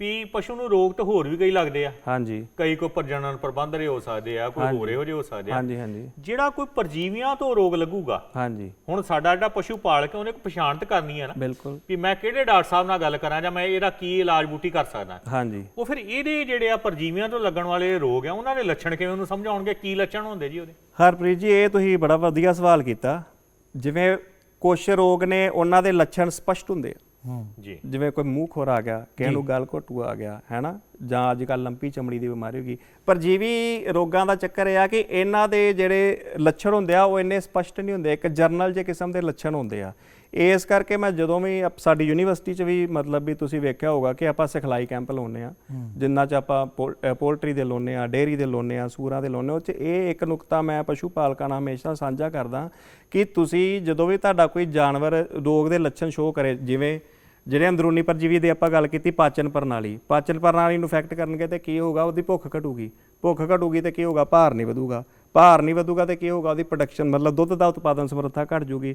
ਵੀ ਪਸ਼ੂ ਨੂੰ ਰੋਗ ਤਾਂ ਹੋਰ ਵੀ ਕਈ ਲੱਗਦੇ ਆ। ਹਾਂਜੀ। ਕਈ ਕੋ ਪ੍ਰਜਨਨ ਪ੍ਰਬੰਧ ਦੇ ਹੋ ਸਕਦੇ ਆ ਕੋਈ ਹੋਰ ਇਹੋ ਜਿਹੇ ਹੋ ਸਕਦੇ ਆ। ਹਾਂਜੀ ਹਾਂਜੀ। ਜਿਹੜਾ ਕੋਈ ਪਰਜੀਵੀਆਂ ਤੋਂ ਰੋਗ ਲੱਗੂਗਾ ਹਾਂਜੀ। ਹੁਣ ਸਾਡਾ ਜਿਹੜਾ ਪਸ਼ੂ ਪਾਲ ਕੇ ਉਹਨੇ ਇੱਕ ਪਛਾਣ ਤਾਂ ਕਰਨੀ ਹੈ ਨਾ। ਬਿਲਕੁਲ। ਵੀ ਮੈਂ ਕਿਹੜੇ ਡਾਕਟਰ ਸਾਹਿਬ ਨਾਲ ਗੱਲ ਕਰਾਂ ਜਾਂ ਮੈਂ ਇਹਦਾ ਕੀ ਇਲਾਜ ਬੂਟੀ ਕਰ ਸਕਦਾ। ਹਾਂਜੀ। ਉਹ ਫਿਰ ਇਹਦੇ ਜਿਹੜੇ ਆ ਪਰਜੀਵੀਆਂ ਤੋਂ ਲੱਗਣ ਵਾਲੇ ਰੋਗ ਆ ਉਹਨਾਂ ਦੇ ਲੱਛਣ ਕਿਵੇਂ ਉਹਨੂੰ ਸਮਝਾਉਣਗੇ? ਕੀ ਲੱਛਣ ਹੁੰਦੇ ਜੀ ਉਹਦੇ? ਹਰਪ੍ਰੀਤ ਜੀ ਇਹ ਤੁਸੀਂ ਬੜਾ ਵਧੀਆ ਸਵਾਲ ਕੀਤਾ। ਜਿਵੇਂ ਕੁਝ ਰੋਗ ਨੇ ਉਹਨਾਂ ਦੇ ਲੱਛਣ ਸਪਸ਼ਟ ਹੁੰਦੇ ਆ। ਜੀ। ਜਿਵੇਂ ਕੋਈ ਮੂੰਹ ਖੋਰ ਆ ਗਿਆ ਕਿਸੇ ਨੂੰ ਗਲ ਘੋਟੂ ਆ ਗਿਆ ਹੈਨਾ? ਜਾਂ ਅੱਜ ਕੱਲ ਲੰਪੀ ਚਮੜੀ ਦੀ ਬਿਮਾਰੀ ਹੋ ਗਈ। ਪਰਜੀਵੀ ਰੋਗਾਂ ਦਾ ਚੱਕਰ ਇਹ ਆ ਕਿ ਇਹਨਾਂ ਦੇ ਜਿਹੜੇ ਲੱਛਣ ਹੁੰਦੇ ਆ ਉਹ ਇੰਨੇ ਸਪਸ਼ਟ ਨਹੀਂ ਹੁੰਦੇ। ਇੱਕ ਜਰਨਲ ਜੇ ਕਿਸਮ ਦੇ ਲੱਛਣ ਹੁੰਦੇ ਆ। ਇਸ ਕਰਕੇ ਮੈਂ ਜਦੋਂ ਵੀ ਸਾਡੀ ਯੂਨੀਵਰਸਿਟੀ 'ਚ ਵੀ ਮਤਲਬ ਵੀ ਤੁਸੀਂ ਵੇਖਿਆ ਹੋਊਗਾ ਕਿ ਆਪਾਂ ਸਿਖਲਾਈ ਕੈਂਪ ਲਾਉਂਦੇ ਆ। ਜਿੰਨਾ 'ਚ ਆਪਾਂ ਪੋਲਟਰੀ ਦੇ ਲਾਉਂਦੇ ਆ ਡੇਅਰੀ ਦੇ ਲਾਉਂਦੇ ਆ ਸੂਰਾਂ ਦੇ ਲਾਉਂਦੇ ਆ ਉਹ 'ਚ ਇਹ ਇੱਕ ਨੁਕਤਾ ਮੈਂ ਪਸ਼ੂ ਪਾਲਕਾਂ ਨਾਲ ਹਮੇਸ਼ਾ ਸਾਂਝਾ ਕਰਦਾ ਕਿ ਤੁਸੀਂ ਜਦੋਂ ਵੀ ਤੁਹਾਡਾ ਕੋਈ ਜਾਨਵਰ ਰੋਗ ਦੇ ਲੱਛਣ ਸ਼ੋਅ ਕਰੇ ਜਿਵੇਂ ਜਿਹੜੇ ਅੰਦਰੂਨੀ ਪਰਜੀਵੀ ਦੀ ਆਪਾਂ ਗੱਲ ਕੀਤੀ ਪਾਚਨ ਪ੍ਰਣਾਲੀ ਪਾਚਨ ਪ੍ਰਣਾਲੀ ਨੂੰ ਇਫੈਕਟ ਕਰਨਗੇ ਤੇ ਕੀ ਹੋਊਗਾ ਉਹਦੀ ਭੁੱਖ ਘਟੂਗੀ। ਭੁੱਖ ਘਟੂਗੀ ਤੇ ਕੀ ਹੋਊਗਾ ਭਾਰ ਨਹੀਂ ਵਧੂਗਾ। ਭਾਰ ਨਹੀਂ ਵਧੂਗਾ ਤੇ ਕੀ ਹੋਊਗਾ ਉਹਦੀ ਪ੍ਰੋਡਕਸ਼ਨ ਮਤਲਬ ਦੁੱਧ ਦਾ ਉਤਪਾਦਨ ਸਮਰੱਥਾ ਘਟ ਜੂਗੀ।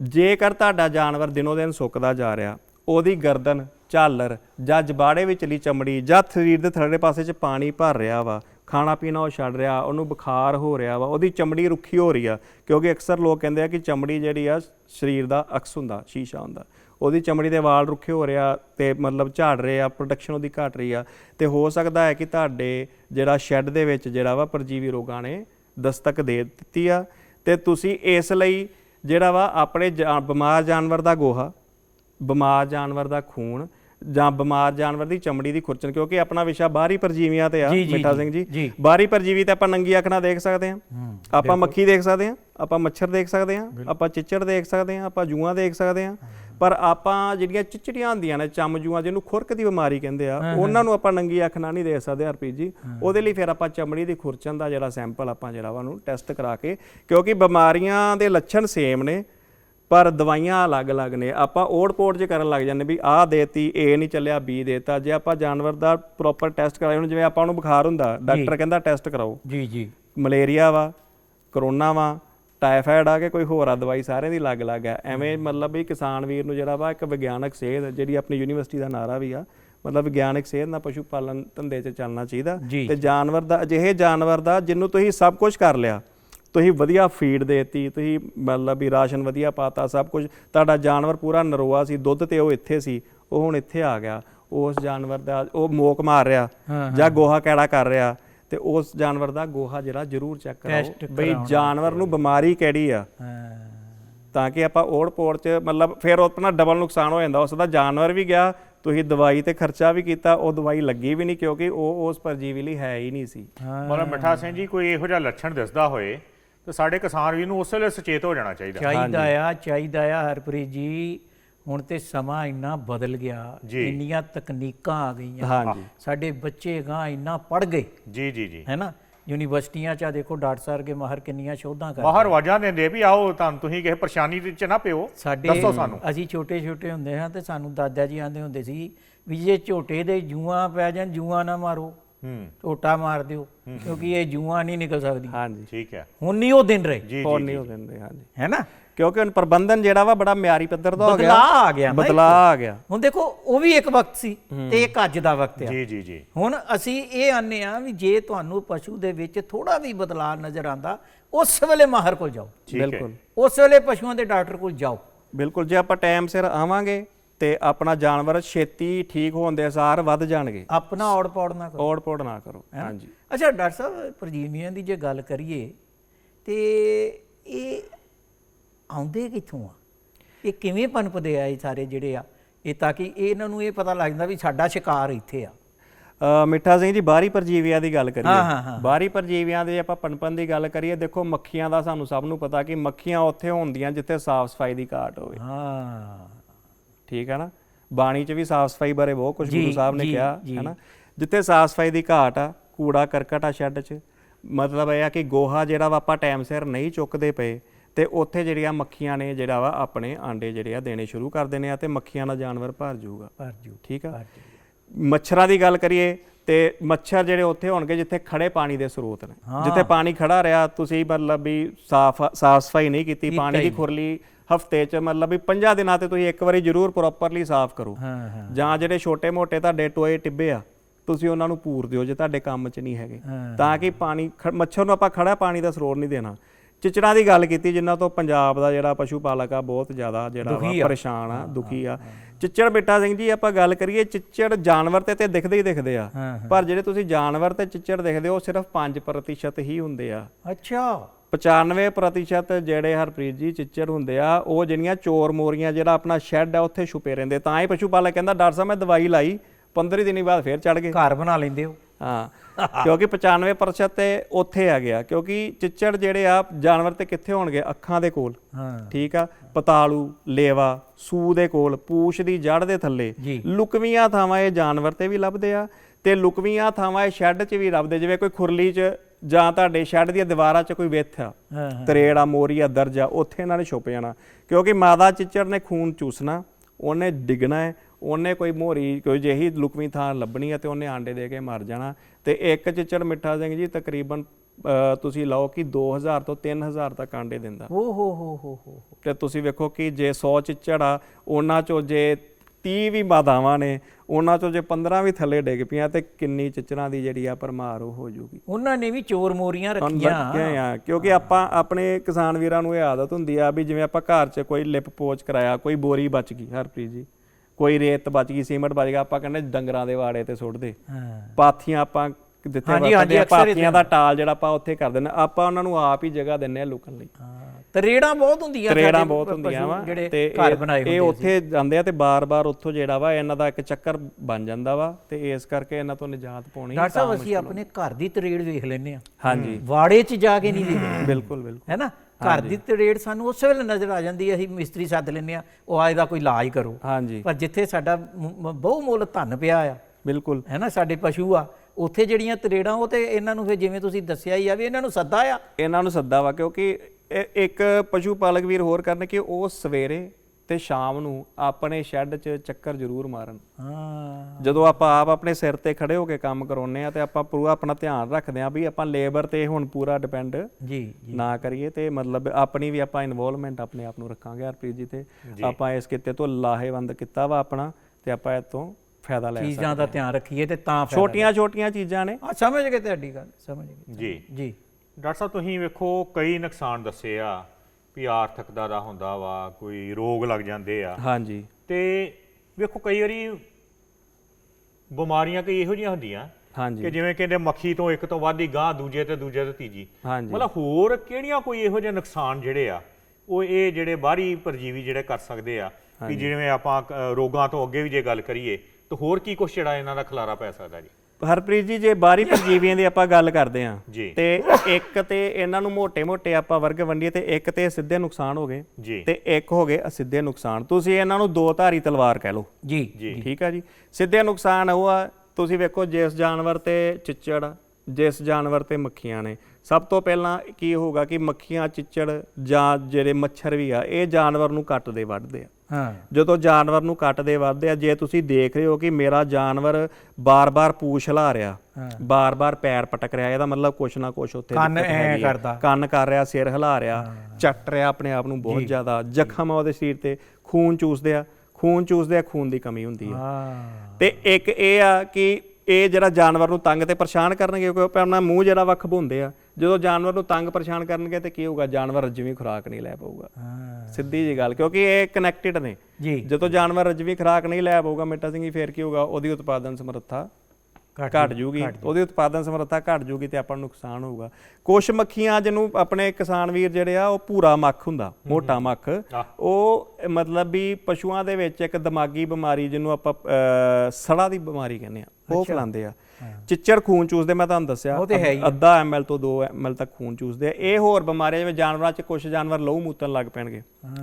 ਜੇਕਰ ਤੁਹਾਡਾ ਜਾਨਵਰ ਦਿਨੋ ਦਿਨ ਸੁੱਕਦਾ ਜਾ ਰਿਹਾ ਉਹਦੀ ਗਰਦਨ ਝਾਲਰ ਜਾਂ ਜਬਾੜੇ ਵਿਚਲੀ ਚਮੜੀ ਜਾਂ ਸਰੀਰ ਦੇ ਥੱਲੇ ਪਾਸੇ 'ਚ ਪਾਣੀ ਭਰ ਰਿਹਾ ਵਾ ਖਾਣਾ ਪੀਣਾ ਉਹ ਛੱਡ ਰਿਹਾ ਉਹਨੂੰ ਬੁਖਾਰ ਹੋ ਰਿਹਾ ਵਾ ਉਹਦੀ ਚਮੜੀ ਰੁੱਖੀ ਹੋ ਰਹੀ ਆ। ਕਿਉਂਕਿ ਅਕਸਰ ਲੋਕ ਕਹਿੰਦੇ ਆ ਕਿ ਚਮੜੀ ਜਿਹੜੀ ਆ ਸਰੀਰ ਦਾ ਅਕਸ ਹੁੰਦਾ ਸ਼ੀਸ਼ਾ ਹੁੰਦਾ। ਉਹਦੀ ਚਮੜੀ ਦੇ ਵਾਲ ਰੁੱਖੇ ਹੋ ਰਿਹਾ ਤੇ ਮਤਲਬ ਝਾੜ ਰਹੇ ਆ ਪ੍ਰੋਡਕਸ਼ਨ ਉਹਦੀ ਘਟ ਰਹੀ ਆ। ਤੇ ਹੋ ਸਕਦਾ ਹੈ ਕਿ ਤੁਹਾਡੇ ਜਿਹੜਾ ਸ਼ੈੱਡ ਦੇ ਵਿੱਚ ਜਿਹੜਾ ਵਾ ਪਰਜੀਵੀ ਰੋਗਾਂ ਨੇ ਦਸਤਕ ਦੇ ਦਿੱਤੀ ਆ। ਤੇ ਤੁਸੀਂ ਇਸ ਲਈ ਜਿਹੜਾ ਵਾ ਆਪਣੇ ਬਿਮਾਰ ਜਾਨਵਰ ਦਾ ਗੋਹਾ ਬਿਮਾਰ ਜਾਨਵਰ ਦਾ ਖੂਨ ਜਾਂ ਬਿਮਾਰ ਜਾਨਵਰ ਦੀ ਚਮੜੀ ਦੀ ਖੁਰਚਣ ਕਿਉਂਕਿ ਆਪਣਾ ਵਿਸ਼ਾ ਬਾਹਰੀ ਪਰਜੀਵੀਆਂ ਤੇ ਆ ਮਿੱਠਾ ਸਿੰਘ ਜੀ। ਬਾਹਰੀ ਪਰਜੀਵੀ ਤੇ ਆਪਾਂ ਨੰਗੀ ਅੱਖ ਨਾਲ ਦੇਖ ਸਕਦੇ ਹਾਂ। ਆਪਾਂ ਮੱਖੀ ਦੇਖ ਸਕਦੇ ਹਾਂ ਆਪਾਂ ਮੱਛਰ ਦੇਖ ਸਕਦੇ ਹਾਂ ਆਪਾਂ ਚਿੱਚੜ ਦੇਖ ਸਕਦੇ ਹਾਂ ਆਪਾਂ ਜੂਆਂ ਦੇਖ ਸਕਦੇ ਹਾਂ। ਪਰ ਆਪਾਂ ਜਿਹੜੀਆਂ ਚਿਚੜੀਆਂ ਹੁੰਦੀਆਂ ਨੇ ਚਮ ਜੂਆਂ ਜਿਹਨੂੰ ਖੁਰਕ ਦੀ ਬਿਮਾਰੀ ਕਹਿੰਦੇ ਆ ਉਹਨਾਂ ਨੂੰ ਆਪਾਂ ਨੰਗੀ ਅੱਖ ਨਾਲ ਨਹੀਂ ਦੇਖ ਸਕਦੇ ਹਰਪ੍ਰੀਤ ਜੀ। ਉਹਦੇ ਲਈ ਫਿਰ ਆਪਾਂ ਚਮੜੀ ਦੀ ਖੁਰਚਣ ਦਾ ਜਿਹੜਾ ਸੈਂਪਲ ਆਪਾਂ ਜਿਹੜਾ ਵਾ ਉਹਨੂੰ ਟੈਸਟ ਕਰਾ ਕੇ ਕਿਉਂਕਿ ਬਿਮਾਰੀਆਂ ਦੇ ਲੱਛਣ ਸੇਮ ਨੇ ਪਰ ਦਵਾਈਆਂ ਅਲੱਗ-ਅਲੱਗ ਨੇ। ਆਪਾਂ ਓੜ-ਪੋੜ ਜੇ ਕਰਨ ਲੱਗ ਜਾਂਦੇ ਵੀ ਆਹ ਦੇਤੀ ਏ ਨਹੀਂ ਚੱਲਿਆ ਬੀ ਦੇਤਾ। ਜੇ ਆਪਾਂ ਜਾਨਵਰ ਦਾ ਪ੍ਰੋਪਰ ਟੈਸਟ ਕਰਾਏ ਹੁਣ ਜਿਵੇਂ ਆਪਾਂ ਨੂੰ ਬੁਖਾਰ ਹੁੰਦਾ ਡਾਕਟਰ ਕਹਿੰਦਾ ਟੈਸਟ ਕਰਾਓ। ਜੀ ਜੀ। ਮਲੇਰੀਆ ਵਾ ਕਰੋਨਾ ਵਾ ਟਾਈਫਾਇਡ ਆ ਕਿ ਕੋਈ ਹੋਰ ਆ ਦਵਾਈ ਸਾਰਿਆਂ ਦੀ ਅਲੱਗ-ਅਲੱਗ ਆ। ਐਵੇਂ ਮਤਲਬ ਵੀ ਕਿਸਾਨ ਵੀਰ ਨੂੰ ਜਿਹੜਾ ਵਾ ਇੱਕ ਵਿਗਿਆਨਕ ਸਿਹਤ ਜਿਹੜੀ ਆਪਣੀ ਯੂਨੀਵਰਸਿਟੀ ਦਾ ਨਾਰਾ ਵੀ ਆ ਮਤਲਬ ਵਿਗਿਆਨਕ ਸਿਹਤ ਨਾਲ ਪਸ਼ੂ ਪਾਲਣ ਧੰਦੇ 'ਚ ਚੱਲਣਾ ਚਾਹੀਦਾ। ਤੇ ਜਾਨਵਰ ਦਾ ਅਜਿਹੇ ਜਾਨਵਰ ਦਾ ਜਿਹਨੂੰ ਤੁਸੀਂ ਸਭ ਕੁਝ ਕਰ ਲਿਆ ਤੁਸੀਂ ਵਧੀਆ ਫੀਡ ਦੇਤੀ ਤੁਸੀਂ ਮਤਲਬ ਵੀ ਰਾਸ਼ਨ ਵਧੀਆ ਪਾਤਾ ਸਭ ਕੁਝ ਤੁਹਾਡਾ ਜਾਨਵਰ ਪੂਰਾ ਨਰੋਆ ਸੀ ਦੁੱਧ ਤੇ ਉਹ ਇੱਥੇ ਸੀ ਉਹ ਹੁਣ ਇੱਥੇ ਆ ਗਿਆ। ਉਸ ਜਾਨਵਰ ਦਾ ਉਹ ਮੋਕ ਮਾਰ ਰਿਹਾ ਜਾਂ ਗੋਹਾ ਕੈੜਾ ਕਰ ਰਿਹਾ। ਤੇ ਉਸ ਜਾਨਵਰ ਦਾ ਗੋਹਾ ਜਿਹੜਾ ਜ਼ਰੂਰ ਚੈੱਕ ਕਰਾਓ। ਬਈ ਜਾਨਵਰ ਨੂੰ ਬਿਮਾਰੀ ਕਿਹੜੀ ਆ? ਤਾਂ ਕਿ ਆਪਾਂ ਓੜ ਪੋੜ ਚ ਮਤਲਬ ਫਿਰ ਆਪਣਾ ਡਬਲ ਨੁਕਸਾਨ ਹੋ ਜਾਂਦਾ। ਉਸ ਦਾ ਜਾਨਵਰ ਵੀ ਗਿਆ ਤੁਸੀਂ ਦਵਾਈ ਤੇ ਖਰਚਾ ਵੀ ਕੀਤਾ ਉਹ ਦਵਾਈ ਲੱਗੀ ਵੀ ਨਹੀਂ ਕਿਉਂਕਿ ਉਹ ਉਸ ਪਰਜੀਵੀ ਲਈ ਹੈ ਹੀ ਨਹੀਂ ਸੀ। ਮਤਲਬ ਮਿੱਠਾ ਸਿੰਘ ਜੀ ਕੋਈ ਇਹੋ ਜਿਹਾ ਲੱਛਣ ਦਿਸਦਾ ਹੋਏ ਤੇ ਸਾਡੇ ਕਿਸਾਨ ਵੀਰ ਨੂੰ ਉਸੇ ਵੇਲੇ ਸੁਚੇਤ ਹੋ ਜਾਣਾ ਚਾਹੀਦਾ। ਚਾਹੀਦਾ ਆ ਚਾਹੀਦਾ ਆ ਹਰਪ੍ਰੀਤ ਜੀ ਹੁਣ ਤੇ ਸਮਾਂ ਇੰਨਾ ਬਦਲ ਗਿਆ। ਇੰਨੀਆਂ ਤਕਨੀਕਾਂ ਆ ਗਈਆਂ। ਹਾਂਜੀ। ਸਾਡੇ ਬੱਚੇ ਗਾਂ ਇੰਨਾ ਪੜ ਗਏ। ਜੀ ਜੀ ਜੀ। ਹੈ ਨਾ? ਯੂਨੀਵਰਸਿਟੀਆਂ ਚ ਆ ਦੇਖੋ ਡਾਕਟਰ ਸਾਹਿਬ ਕੇ ਮਾਹਰ ਕਿੰਨੀਆਂ ਸ਼ੋਧਾਂ ਕਰ ਬਾਹਰ ਵਾਜਾਂ ਦਿੰਦੇ ਵੀ ਆਓ ਤੁਹਾਨੂੰ ਤੁਸੀਂ ਕਿਸੇ ਪਰੇਸ਼ਾਨੀ ਦੇ ਚ ਨਾ ਪਿਓ। ਦੱਸੋ ਸਾਨੂੰ। ਅਸੀਂ ਛੋਟੇ ਛੋਟੇ ਹੁੰਦੇ ਹਾਂ ਤੇ ਸਾਨੂੰ ਦਾਦਾ ਜੀ ਆਂਦੇ ਹੁੰਦੇ ਸੀ ਵੀ ਜੇ ਝੋਟੇ ਦੇ ਜੂਆਂ ਪੈ ਜਾਣ ਜੂਆਂ ਨਾ ਮਾਰੋ। ਹੂੰ। ਝੋਟਾ ਮਾਰ ਦਿਓ ਕਿਉਂਕਿ ਇਹ ਜੂਆਂ ਨਹੀਂ ਨਿਕਲ ਸਕਦੀ। ਹਾਂਜੀ। ਠੀਕ ਹੈ। ਹੁਣ ਨਹੀਂ ਉਹ ਦਿਨ ਰਹੇ। ਜੀ ਨਹੀਂ ਹੋ ਦਿੰਦੇ ਹਾਂਜੀ। ਹੈ ਨਾ? ਕਿਉਂਕਿ ਹੁਣ ਪ੍ਰਬੰਧਨ ਜਿਹੜਾ ਵਾ ਬੜਾ ਮਿਆਰੀ ਪੱਧਰ ਦਾ ਹੋ ਗਿਆ। ਬਦਲਾਅ ਆ ਗਿਆ ਨਾ ਬਦਲਾਅ ਆ ਗਿਆ। ਹੁਣ ਦੇਖੋ ਉਹ ਵੀ ਇੱਕ ਵਕਤ ਸੀ ਤੇ ਇੱਕ ਅੱਜ ਦਾ ਵਕਤ ਆ। ਜੀ ਜੀ ਜੀ। ਹੁਣ ਅਸੀਂ ਇਹ ਆਨੇ ਆ ਵੀ ਜੇ ਤੁਹਾਨੂੰ ਪਸ਼ੂ ਦੇ ਵਿੱਚ ਥੋੜਾ ਵੀ ਬਦਲਾਅ ਨਜ਼ਰ ਆਂਦਾ ਉਸ ਵੇਲੇ ਮਾਹਰ ਕੋਲ ਜਾਓ। ਬਿਲਕੁਲ। ਉਸ ਵੇਲੇ ਪਸ਼ੂਆਂ ਦੇ ਡਾਕਟਰ ਕੋਲ ਜਾਓ। ਬਿਲਕੁਲ ਜੇ ਆਪਾਂ ਟਾਈਮ ਸਿਰ ਆਵਾਂਗੇ ਤੇ ਆਪਣਾ ਜਾਨਵਰ ਛੇਤੀ ਠੀਕ ਹੋਣ ਦੇ ਅਸਾਰ ਵੱਧ ਜਾਣਗੇ। ਆਪਣਾ ਔੜ ਪੌੜ ਨਾ ਕਰੋ। ਓੜ ਪੋੜ ਨਾ ਕਰੋ। ਹਾਂਜੀ। ਅੱਛਾ ਡਾਕਟਰ ਸਾਹਿਬ ਪਰਜੀਵੀਆਂ ਦੀ ਜੇ ਗੱਲ ਕਰੀਏ ਤੇ ਇਹ ਆਉਂਦੇ ਕਿੱਥੋਂ ਆ? ਇਹ ਕਿਵੇਂ ਪਨਪਦੇ ਆ ਇਹ ਸਾਰੇ ਜਿਹੜੇ ਆ? ਇਹ ਤਾਂ ਕਿ ਇਹਨਾਂ ਨੂੰ ਇਹ ਪਤਾ ਲੱਗ ਜਾਂਦਾ ਵੀ ਸਾਡਾ ਸ਼ਿਕਾਰ ਇੱਥੇ ਆ। ਮਿੱਠਾ ਸਿੰਘ ਜੀ ਬਾਹਰੀ ਪਰਜੀਵੀਆਂ ਦੀ ਗੱਲ ਕਰੀਏ। ਬਾਹਰੀ ਪਰਜੀਵੀਆਂ ਦੇ ਆਪਾਂ ਪਨਪਨ ਦੀ ਗੱਲ ਕਰੀਏ ਦੇਖੋ ਮੱਖੀਆਂ ਦਾ ਸਾਨੂੰ ਸਭ ਨੂੰ ਪਤਾ ਕਿ ਮੱਖੀਆਂ ਉੱਥੇ ਹੁੰਦੀਆਂ ਜਿੱਥੇ ਸਾਫ਼ ਸਫ਼ਾਈ ਦੀ ਘਾਟ ਹੋਵੇ। ਹਾਂ। ਠੀਕ ਹੈ ਨਾ? ਬਾਣੀ 'ਚ ਵੀ ਸਾਫ਼ ਸਫ਼ਾਈ ਬਾਰੇ ਬਹੁਤ ਕੁਝ ਗੁਰੂ ਸਾਹਿਬ ਨੇ ਕਿਹਾ। ਹੈ ਨਾ? ਜਿੱਥੇ ਸਾਫ਼ ਸਫ਼ਾਈ ਦੀ ਘਾਟ ਆ ਕੂੜਾ ਕਰਕਟ ਆ ਸ਼ੈੱਡ 'ਚ। ਮਤਲਬ ਇਹ ਆ ਕਿ ਗੋਹਾ ਜਿਹੜਾ ਵਾ ਆਪਾਂ ਟਾਈਮ ਸਿਰ ਨਹੀਂ ਚੁੱਕਦੇ ਪਏ ਤੇ ਉੱਥੇ ਜਿਹੜੀਆਂ ਮੱਖੀਆਂ ਨੇ ਜਿਹੜਾ ਵਾ ਆਪਣੇ ਆਂਡੇ ਜਿਹੜੇ ਆ ਦੇਣੇ ਸ਼ੁਰੂ ਕਰ ਦੇਣੇ ਆ ਤੇ ਮੱਖੀਆਂ ਦਾ ਜਾਨਵਰ ਭਰ ਜਾਊਗਾ। ਪਰ ਜੂ ਠੀਕ ਆ। ਮੱਛਰਾਂ ਦੀ ਗੱਲ ਕਰੀਏ ਤੇ ਮੱਛਰ ਜਿਹੜੇ ਉੱਥੇ ਹੋਣਗੇ ਜਿੱਥੇ ਖੜੇ ਪਾਣੀ ਦੇ ਸਰੋਤ ਨੇ। ਜਿੱਥੇ ਪਾਣੀ ਖੜਾ ਰਿਹਾ ਤੁਸੀਂ ਮਤਲਬ ਵੀ ਸਾਫ਼ ਸਾਫ਼ ਸਫ਼ਾਈ ਨਹੀਂ ਕੀਤੀ ਪਾਣੀ ਦੀ ਖੁਰਲੀ ਹਫ਼ਤੇ ਚ ਮਤਲਬ ਵੀ 5 ਦਿਨਾਂ ਤੇ ਤੁਸੀਂ ਇੱਕ ਵਾਰੀ ਜ਼ਰੂਰ ਪ੍ਰੋਪਰਲੀ ਸਾਫ਼ ਕਰੋ। ਜਾਂ ਜਿਹੜੇ ਛੋਟੇ-ਮੋਟੇ ਤੁਹਾਡੇ ਟੋਏ ਟਿੱਬੇ ਆ ਤੁਸੀਂ ਉਹਨਾਂ ਨੂੰ ਪੂਰ ਦਿਓ ਜੇ ਤੁਹਾਡੇ ਕੰਮ 'ਚ ਨਹੀਂ ਹੈਗੇ। ਤਾਂ ਕਿ ਪਾਣੀ ਮੱਛਰ ਨੂੰ ਆਪਾਂ ਖੜਾ ਪਾਣੀ ਦਾ ਸਰੋਤ ਨਹੀਂ ਦੇਣਾ। ਚਿਚੜਾਂ ਦੀ ਗੱਲ ਕੀਤੀ ਜਿਨ੍ਹਾਂ ਤੋਂ ਪੰਜਾਬ ਦਾ ਜਿਹੜਾ ਪਸ਼ੂ ਪਾਲਕ ਆ ਬਹੁਤ ਜ਼ਿਆਦਾ ਜਿਹੜਾ ਵਾ। ਪਰੇਸ਼ਾਨ ਆ ਦੁਖੀ ਆ। ਚਿੱਚੜ ਬੇਟਾ ਸਿੰਘ ਜੀ ਆਪਾਂ ਗੱਲ ਕਰੀਏ ਚਿੱਚੜ ਜਾਨਵਰ ਤੇ ਤੇ ਦਿਖਦੇ ਹੀ ਦਿਖਦੇ ਆ। ਪਰ ਜਿਹੜੇ ਤੁਸੀਂ ਜਾਨਵਰ ਤੇ ਚਿੱਚੜ ਦੇਖਦੇ ਹੋ ਉਹ ਸਿਰਫ 5% ਹੀ ਹੁੰਦੇ ਆ। ਅੱਛਾ। 95% ਜਿਹੜੇ ਹਰਪ੍ਰੀਤ ਜੀ ਚਿੱਚੜ ਹੁੰਦੇ ਆ ਉਹ ਜਿਹੜੀਆਂ ਚੋਰ ਮੋਰੀਆਂ ਜਿਹੜਾ ਆਪਣਾ ਸ਼ੈੱਡ ਆ ਉੱਥੇ ਛੁਪੇ ਰਹਿੰਦੇ। ਤਾਂ ਹੀ ਪਸ਼ੂ ਪਾਲਕ ਕਹਿੰਦਾ ਡਾਕਟਰ ਸਾਹਿਬ ਮੈਂ ਦਵਾਈ ਲਾਈ 15 ਦਿਨੀ ਬਾਅਦ ਫੇਰ ਚੜ ਗਏ। ਘਰ ਬਣਾ ਲੈਂਦੇ ਹੋ। ਹਾਂ। ਕਿਉਂਕਿ 95% ਤੇ ਉੱਥੇ ਆ ਗਿਆ। ਕਿਉਂਕਿ ਚਿੱਚੜ ਜਿਹੜੇ ਆ ਜਾਨਵਰ ਤੇ ਕਿੱਥੇ ਹੋਣਗੇ? ਅੱਖਾਂ ਦੇ ਕੋਲ। ਹਾਂ। ਠੀਕ ਆ? ਪਤਾਲੂ ਲੇਵਾ ਸੂ ਦੇ ਕੋਲ ਪੂਛ ਦੀ ਜੜ ਦੇ ਥੱਲੇ। ਲੁਕਵੀਆਂ ਥਾਵਾਂ ਇਹ ਜਾਨਵਰ ਤੇ ਵੀ ਲੱਭਦੇ ਆ ਤੇ ਲੁਕਵੀਆਂ ਥਾਵਾਂ ਇਹ ਸ਼ੈੱਡ 'ਚ ਵੀ ਲੱਭਦੇ। ਜਿਵੇਂ ਕੋਈ ਖੁਰਲੀ 'ਚ ਜਾਂ ਤੁਹਾਡੇ ਸ਼ੈੱਡ ਦੀਆਂ ਦੀਵਾਰਾਂ 'ਚ ਕੋਈ ਵਿੱਥ ਆ। ਤਰੇੜ ਆ ਮੋਰੀ ਆ ਦਰਜ ਆ ਉੱਥੇ ਇਹਨਾਂ ਨੇ ਛੁਪ ਜਾਣਾ। ਕਿਉਂਕਿ ਮਾਦਾ ਚਿੱਚੜ ਨੇ ਖੂਨ ਚੂਸਣਾ ਉਹਨੇ ਡਿੱਗਣਾ ਹੈ। ਉਹਨੇ ਕੋਈ ਮੋਰੀ ਕੋਈ ਜਿਹੀ ਲੁਕਵੀਂ ਥਾਂ ਲੱਭਣੀ ਹੈ ਤੇ ਉਹਨੇ ਆਂਡੇ ਦੇ ਕੇ ਮਰ ਜਾਣਾ। ਤੇ ਇੱਕ ਚਿੱਚੜ ਮਿੱਠਾ ਸਿੰਘ ਜੀ ਤਕਰੀਬਨ ਤੁਸੀਂ ਲਾਓ ਕਿ 2000 ਤੋਂ 3000 ਤੱਕ ਆਂਡੇ ਦਿੰਦਾ। ਓ ਹੋ ਹੋ ਹੋ ਹੋ ਤੇ ਤੁਸੀਂ ਵੇਖੋ ਕਿ ਜੇ 100 ਚਿੱਚੜ ਆ ਉਹਨਾਂ ਚੋਂ ਜੇ 30 ਵੀ ਮਾਦਾਵਾਂ ਨੇ ਉਹਨਾਂ ਚੋਂ ਜੇ 15 ਵੀ ਥੱਲੇ ਡਿੱਗ ਪਈਆਂ ਤੇ ਕਿੰਨੀ ਚਿੱਚੜਾਂ ਦੀ ਜਿਹੜੀ ਆ ਪਰਮਾਰ ਉਹ ਹੋ ਜਾਊਗੀ ਉਹਨਾਂ ਨੇ ਵੀ ਚੋਰ ਮੋਰੀਆਂ ਰੱਖੀਆਂ। ਆ ਕਿਉਂਕਿ ਆਪਾਂ ਆਪਣੇ ਕਿਸਾਨ ਵੀਰਾਂ ਨੂੰ ਇਹ ਆਦਤ ਹੁੰਦੀ ਆ ਵੀ ਜਿਵੇਂ ਆਪਾਂ ਘਰ 'ਚ ਕੋਈ ਲਿਪ ਪੋਚ ਕਰਾਇਆ ਕੋਈ ਬੋਰੀ ਬਚ ਗਈ ਹਰਪ੍ਰੀਤ ਜੀ। ਕੋਈ ਰੇਤ ਬਚ ਗਈ ਸੀਮਟ ਬਚ ਗਿਆ ਆਪਾਂ ਕਹਿੰਦੇ ਡੰਗਰਾਂ ਦੇ ਵਾੜੇ ਤੇ ਸੁੱਟ ਦੇ ਪਾਥੀਆਂ ਆਪਾਂ ਹਾਂਜੀ, ਵਰਤਦੇ ਪਾਥੀਆਂ ਦਾ ਟਾਲ ਜਿਹੜਾ ਆਪਾਂ ਉੱਥੇ ਕਰ ਦਿੰਦੇ ਆਪਾਂ ਉਹਨਾਂ ਨੂੰ ਆਪ ਹੀ ਜਗ੍ਹਾ ਦਿੰਨੇ ਆ ਲੁਕਣ ਲਈ। ਹਾਂ ਤਰੇੜਾਂ ਬਹੁਤ ਹੁੰਦੀਆਂ ਤਰੇੜਾਂ ਸਾਡੇ ਬਹੁਤ ਹੁੰਦੀਆਂ ਵਾ ਤੇ ਘਰ ਇਹ- ਬਣਾਏ ਹੁੰਦੇ ਇਹ ਸੀ। ਉੱਥੇ ਜਾਂਦੇ ਆ ਤੇ ਬਾਰ-ਬਾਰ ਉੱਥੋਂ ਜਿਹੜਾ ਵਾ ਇਹਨਾਂ ਦਾ ਇੱਕ ਚੱਕਰ ਬਣ ਜਾਂਦਾ ਵਾ ਤੇ ਇਸ ਕਰਕੇ ਇਹਨਾਂ ਤੋਂ ਨਿਜਾਤ ਪਾਉਣੀ ਡਾਕਟਰ ਸਾਹਿਬ ਅਸੀਂ ਆਪਣੇ ਘਰ ਦੀ ਤਰੇੜ ਵੇਖ ਲੈਂਦੇ ਆ ਹਾਂਜੀ। ਵਾੜੇ 'ਚ ਜਾ ਕੇ ਨਹੀਂ ਵੇਖਦੇ। ਬਿਲਕੁਲ ਬਿਲਕੁਲ। ਹੈ ਨਾ? ਘਰ ਦੀ ਤਰੇੜ ਸਾਨੂੰ ਉਸੇ ਵੇਲੇ ਨਜ਼ਰ ਆ ਜਾਂਦੀ ਹੈ ਅਸੀਂ ਮਿਸਤਰੀ ਸੱਦ ਲੈਂਦੇ ਆ ਉਹ ਆ ਇਹਦਾ ਕੋਈ ਇਲਾਜ ਕਰੋ। ਹਾਂਜੀ। ਪਰ ਜਿੱਥੇ ਸਾਡਾ ਮ- ਮ- ਬਹੁ ਮੁੱਲ ਧਨ ਪਿਆ ਆ ਬਿਲਕੁਲ। ਹੈ ਨਾ ਸਾਡੇ ਪਸ਼ੂ ਆ ਉੱਥੇ ਜਿਹੜੀਆਂ ਤਰੇੜਾਂ ਉਹ ਤੇ ਇਹਨਾਂ ਨੂੰ ਫਿਰ ਜਿਵੇਂ ਤੁਸੀਂ ਦੱਸਿਆ ਹੀ ਆ ਵੀ ਇਹਨਾਂ ਨੂੰ ਸੱਦਾ ਆ। ਇਹਨਾਂ ਨੂੰ ਸੱਦਾ ਵਾ ਕਿਉਂਕਿ ਇੱਕ ਪਸ਼ੂ ਪਾਲਕ ਵੀਰ ਹੋਰ ਕਰਨ ਕਿ ਉਹ ਸਵੇਰੇ ਤੇ ਸ਼ਾਮ ਨੂੰ ਆਪਣੇ ਸ਼ੈੱਡ 'ਚ ਚੱਕਰ ਜ਼ਰੂਰ ਮਾਰਨ। ਹਾਂ। ਜਦੋਂ ਆਪਾਂ ਆਪ ਆਪਣੇ ਸਿਰ ਤੇ ਖੜੇ ਹੋ ਕੇ ਕੰਮ ਕਰਾਉਨੇ ਆ ਤੇ ਆਪਾਂ ਪੂਰਾ ਆਪਣਾ ਧਿਆਨ ਰੱਖਦੇ ਆ ਵੀ ਆਪਾਂ ਲੇਬਰ ਤੇ ਹੁਣ ਪੂਰਾ ਡਿਪੈਂਡ ਜੀ ਨਾ ਕਰੀਏ ਤੇ ਮਤਲਬ ਆਪਣੀ ਵੀ ਆਪਾਂ ਇਨਵੋਲਵਮੈਂਟ ਆਪਣੇ ਆਪ ਨੂੰ ਰੱਖਾਂਗੇ ਹਰਪ੍ਰੀਤ ਜੀ ਤੇ ਆਪਾਂ ਇਸ ਕਿੱਤੇ ਤੋਂ ਲਾਹੇਵੰਦ ਕੀਤਾ ਵਾ ਆਪਣਾ ਤੇ ਆਪਾਂ ਇਹ ਤੋਂ ਫਾਇਦਾ ਲੈ ਚੀਜ਼ਾਂ ਦਾ ਧਿਆਨ ਰੱਖੀਏ ਤੇ ਤਾਂ ਛੋਟੀਆਂ ਛੋਟੀਆਂ ਚੀਜ਼ਾਂ ਨੇ। ਆ ਸਮਝ ਗਏ ਤੁਹਾਡੀ ਗੱਲ ਸਮਝ ਗਏ। ਜੀ। ਜੀ। ਡਾਕਟਰ ਸਾਹਿਬ ਤੁਸੀਂ ਵੇਖੋ ਕਈ ਨੁਕਸਾਨ ਦੱਸੇ ਆ। ਵੀ ਆਰਥਿਕਤਾ ਦਾ ਹੁੰਦਾ ਵਾ ਕੋਈ ਰੋਗ ਲੱਗ ਜਾਂਦੇ ਆ। ਹਾਂਜੀ। ਤੇ ਵੇਖੋ ਕਈ ਵਾਰੀ ਬਿਮਾਰੀਆਂ ਕਈ ਇਹੋ ਜਿਹੀਆਂ ਹੁੰਦੀਆਂ ਕਿ ਹਾਂਜੀ ਜਿਵੇਂ ਕਹਿੰਦੇ ਮੱਖੀ ਤੋਂ ਇੱਕ ਤੋਂ ਵੱਧ ਹੀ ਗਾਂ ਦੂਜੇ ਤੇ ਦੂਜੇ ਤੇ ਤੀਜੀ। ਹਾਂਜੀ। ਮਤਲਬ ਹੋਰ ਕਿਹੜੀਆਂ ਕੋਈ ਇਹੋ ਜਿਹੇ ਨੁਕਸਾਨ ਜਿਹੜੇ ਆ ਉਹ ਇਹ ਜਿਹੜੇ ਬਾਹਰੀ ਪਰਜੀਵੀ ਜਿਹੜੇ ਕਰ ਸਕਦੇ ਆ ਕਿ ਜਿਵੇਂ ਆਪਾਂ ਰੋਗਾਂ ਤੋਂ ਅੱਗੇ ਵੀ ਜੇ ਗੱਲ ਕਰੀਏ ਤਾਂ ਹੋਰ ਕੀ ਕੁਛ ਜਿਹੜਾ ਇਹਨਾਂ ਦਾ ਖਲਾਰਾ ਪੈ ਸਕਦਾ ਜੀ? ਹਰਪ੍ਰੀਤ ਜੀ ਜੇ ਬਾਹਰੀ ਪੰਜੀਵੀਆਂ ਦੀ ਆਪਾਂ ਗੱਲ ਕਰਦੇ ਆ ਜੀ। ਤੇ ਇੱਕ ਤੇ ਇਹਨਾਂ ਨੂੰ ਮੋٹے-ਮੋٹے ਆਪਾਂ ਵਰਗ ਵੰਡੀਏ ਤੇ ਇੱਕ ਤੇ ਸਿੱਧੇ ਨੁਕਸਾਨ ਹੋ ਗਏ ਜੀ। ਤੇ ਇੱਕ ਹੋ ਗਏ ਅਸਿੱਧੇ ਨੁਕਸਾਨ। ਤੁਸੀਂ ਇਹਨਾਂ ਨੂੰ ਦੋ ਧਾਰੀ ਤਲਵਾਰ ਕਹਿ ਲਓ। ਜੀ। ਜੀ। ਠੀਕ ਆ ਜੀ। ਸਿੱਧੇ ਨੁਕਸਾਨ ਉਹ ਆ ਤੁਸੀਂ ਵੇਖੋ ਜਿਸ ਜਾਨਵਰ ਤੇ ਚਿੱਚੜ ਜਿਸ ਜਾਨਵਰ ਤੇ ਮੱਖੀਆਂ ਨੇ ਸਭ ਤੋਂ ਪਹਿਲਾਂ ਕੀ ਹੋਊਗਾ ਕਿ ਮੱਖੀਆਂ ਚਿੱਚੜ ਜਾਂ ਜਿਹੜੇ ਮੱਛਰ ਵੀ ਆ ਇਹ ਜਾਨਵਰ ਨੂੰ ਕੱਟਦੇ ਵੱਢਦੇ ਆ। ਹਾਂ। ਜਦੋਂ ਜਾਨਵਰ ਨੂੰ ਕੱਟਦੇ ਵੱਧਦੇ ਆ ਜੇ ਤੁਸੀਂ ਦੇਖ ਰਹੇ ਹੋ ਕਿ ਮੇਰਾ ਜਾਨਵਰ ਬਾਰ-ਬਾਰ ਪੂਛ ਹਿਲਾ ਰਿਹਾ ਬਾਰ-ਬਾਰ ਪੈਰ ਪਟਕ ਰਿਹਾ ਇਹਦਾ ਮਤਲਬ ਕੁਛ ਨਾ ਕੁਛ ਉੱਥੇ ਕੰਨ ਐਂ। ਕਰਦਾ। ਕੰਨ ਕਰ ਰਿਹਾ ਸਿਰ ਹਿਲਾ ਰਿਹਾ ਚੱਟ ਰਿਹਾ ਆਪਣੇ ਆਪ ਨੂੰ ਬਹੁਤ ਜ਼ਿਆਦਾ। ਜ਼ਖਮ ਆ ਉਹਦੇ ਸਰੀਰ ਤੇ ਖੂਨ ਚੂਸਦੇ ਆ ਖੂਨ ਚੂਸਦੇ ਆ ਖੂਨ ਦੀ ਕਮੀ ਹੁੰਦੀ ਆ। ਤੇ ਇੱਕ ਇਹ ਆ ਕਿ ਇਹ ਜਿਹੜਾ ਜਾਨਵਰ ਨੂੰ ਤੰਗ ਤੇ ਪਰੇਸ਼ਾਨ ਕਰਨਗੇ ਕਿਉਂਕਿ ਉਹ ਆਪਣਾ ਮੂੰਹ ਜਿਹੜਾ ਵਾ ਖਬੂੰਦੇ ਆ ਜਦੋਂ ਜਾਨਵਰ ਨੂੰ ਤੰਗ ਪਰੇਸ਼ਾਨ ਕਰਨਗੇ ਤੇ ਕੀ ਹੋਊਗਾ? ਜਾਨਵਰ ਰੱਜਵੀਂ ਖੁਰਾਕ ਨਹੀਂ ਲੈ ਪਾਊਗਾ। ਸਿੱਧੀ ਜੀ ਗੱਲ ਕਿਉਂਕਿ ਇਹ ਕਨੈਕਟਡ ਨੇ। ਜੀ। ਜਦੋਂ ਜਾਨਵਰ ਰੱਜਵੀਂ ਖੁਰਾਕ ਨਹੀਂ ਲੈ ਪਾਊਗਾ ਮਿੱਟਾ ਸਿੰਘ ਜੀ ਫੇਰ ਕੀ ਹੋਊਗਾ? ਉਹਦੀ ਉਤਪਾਦਨ ਸਮਰੱਥਾ ਘੱਟ ਜੂਗੀ। ਉਹਦੀ ਉਤਪਾਦਨ ਸਮਰੱਥਾ ਘਟ ਜੂਗੀ ਤੇ ਆਪਾਂ ਨੂੰ ਨੁਕਸਾਨ ਹੋਊਗਾ। ਕੁਛ ਮੱਖੀਆਂ ਜਿਹਨੂੰ ਆਪਣੇ ਕਿਸਾਨ ਵੀਰ ਜਿਹੜੇ ਆ ਉਹ ਭੂਰਾ ਮੱਖ ਹੁੰਦਾ ਮੋਟਾ ਮੱਖ। ਉਹ ਮਤਲਬ ਵੀ ਪਸ਼ੂਆਂ ਦੇ ਵਿੱਚ ਇੱਕ ਦਿਮਾਗੀ ਬਿਮਾਰੀ ਜਿਹਨੂੰ ਆਪਾਂ ਸੜਾ ਦੀ ਬਿਮਾਰੀ ਕਹਿੰਦੇ ਆ। ਉਹ ਫੈਲਾਉਂਦੇ ਆ। ਚਿੱਚੜ ਖੂਨ ਚੂਸਦੇ ਮੈਂ ਤੁਹਾਨੂੰ ਦੱਸਿਆ। ਅੱਧਾ ਐਮਐਲ ਤੋਂ 2 ਐਮਐਲ ਤੱਕ ਖੂਨ ਚੂਸਦੇ ਆ। ਇਹ ਹੋਰ ਬਿਮਾਰੀਆਂ ਜਿਵੇਂ ਜਾਨਵਰਾਂ 'ਚ ਕੁਝ ਜਾਨਵਰ ਲਹੂ ਮੂਤਣ ਲੱਗ ਪੈਣਗੇ।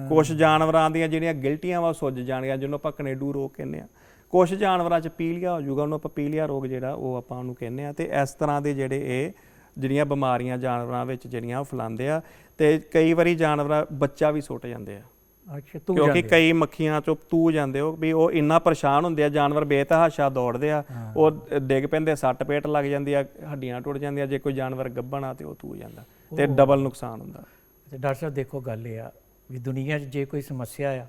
ਕੁਝ ਜਾਨਵਰਾਂ ਦੀਆਂ ਜਿਹੜੀਆਂ ਗਿਲਟੀਆਂ ਵਾ ਸੁੱਜ ਜਾਣਗੀਆਂ ਜਿਹਨੂੰ ਆਪਾਂ ਕਨੇਡੂ ਰੋਗ ਕਹਿੰਦੇ ਆ। ਕੁਝ ਜਾਨਵਰਾਂ 'ਚ ਪੀਲੀਆ ਹੋ ਜਾਊਗਾ ਉਹਨੂੰ ਆਪਾਂ ਪੀਲੀਆ ਰੋਗ ਜਿਹੜਾ ਉਹ ਆਪਾਂ ਉਹਨੂੰ ਕਹਿੰਦੇ ਆ। ਤੇ ਇਸ ਤਰ੍ਹਾਂ ਦੇ ਜਿਹੜੇ ਇਹ ਜਿਹੜੀਆਂ ਬਿਮਾਰੀਆਂ ਜਾਨਵਰਾਂ ਵਿੱਚ ਜਿਹੜੀਆਂ ਫੈਲਾਉਂਦੇ ਆ। ਤੇ ਕਈ ਵਾਰੀ ਜਾਨਵਰ ਬੱਚਾ ਵੀ ਸੁੱਟ ਜਾਂਦੇ ਆ। ਅੱਛਾ ਤੂੰ ਕਿਉਂਕਿ ਕਈ ਮੱਖੀਆਂ ਚੋਂ ਤੂ ਜਾਂਦੇ ਹੋ ਵੀ ਉਹ ਇੰਨਾ ਪਰੇਸ਼ਾਨ ਹੁੰਦੇ ਆ ਜਾਨਵਰ ਬੇਤਹਾਸ਼ਾ ਦੌੜਦੇ ਆ ਉਹ ਡਿੱਗ ਪੈਂਦੇ ਸੱਟ ਪੇਟ ਲੱਗ ਜਾਂਦੀ ਆ ਹੱਡੀਆਂ ਟੁੱਟ ਜਾਂਦੀਆਂ ਜੇ ਕੋਈ ਜਾਨਵਰ ਗੱਭਣ ਆ ਤੇ ਉਹ ਤੂ ਜਾਂਦਾ ਤੇ ਡਬਲ ਨੁਕਸਾਨ ਹੁੰਦਾ। ਤੇ ਡਾਕਟਰ ਸਾਹਿਬ ਦੇਖੋ ਗੱਲ ਇਹ ਆ ਵੀ ਦੁਨੀਆ 'ਚ ਜੇ ਕੋਈ ਸਮੱਸਿਆ ਆ।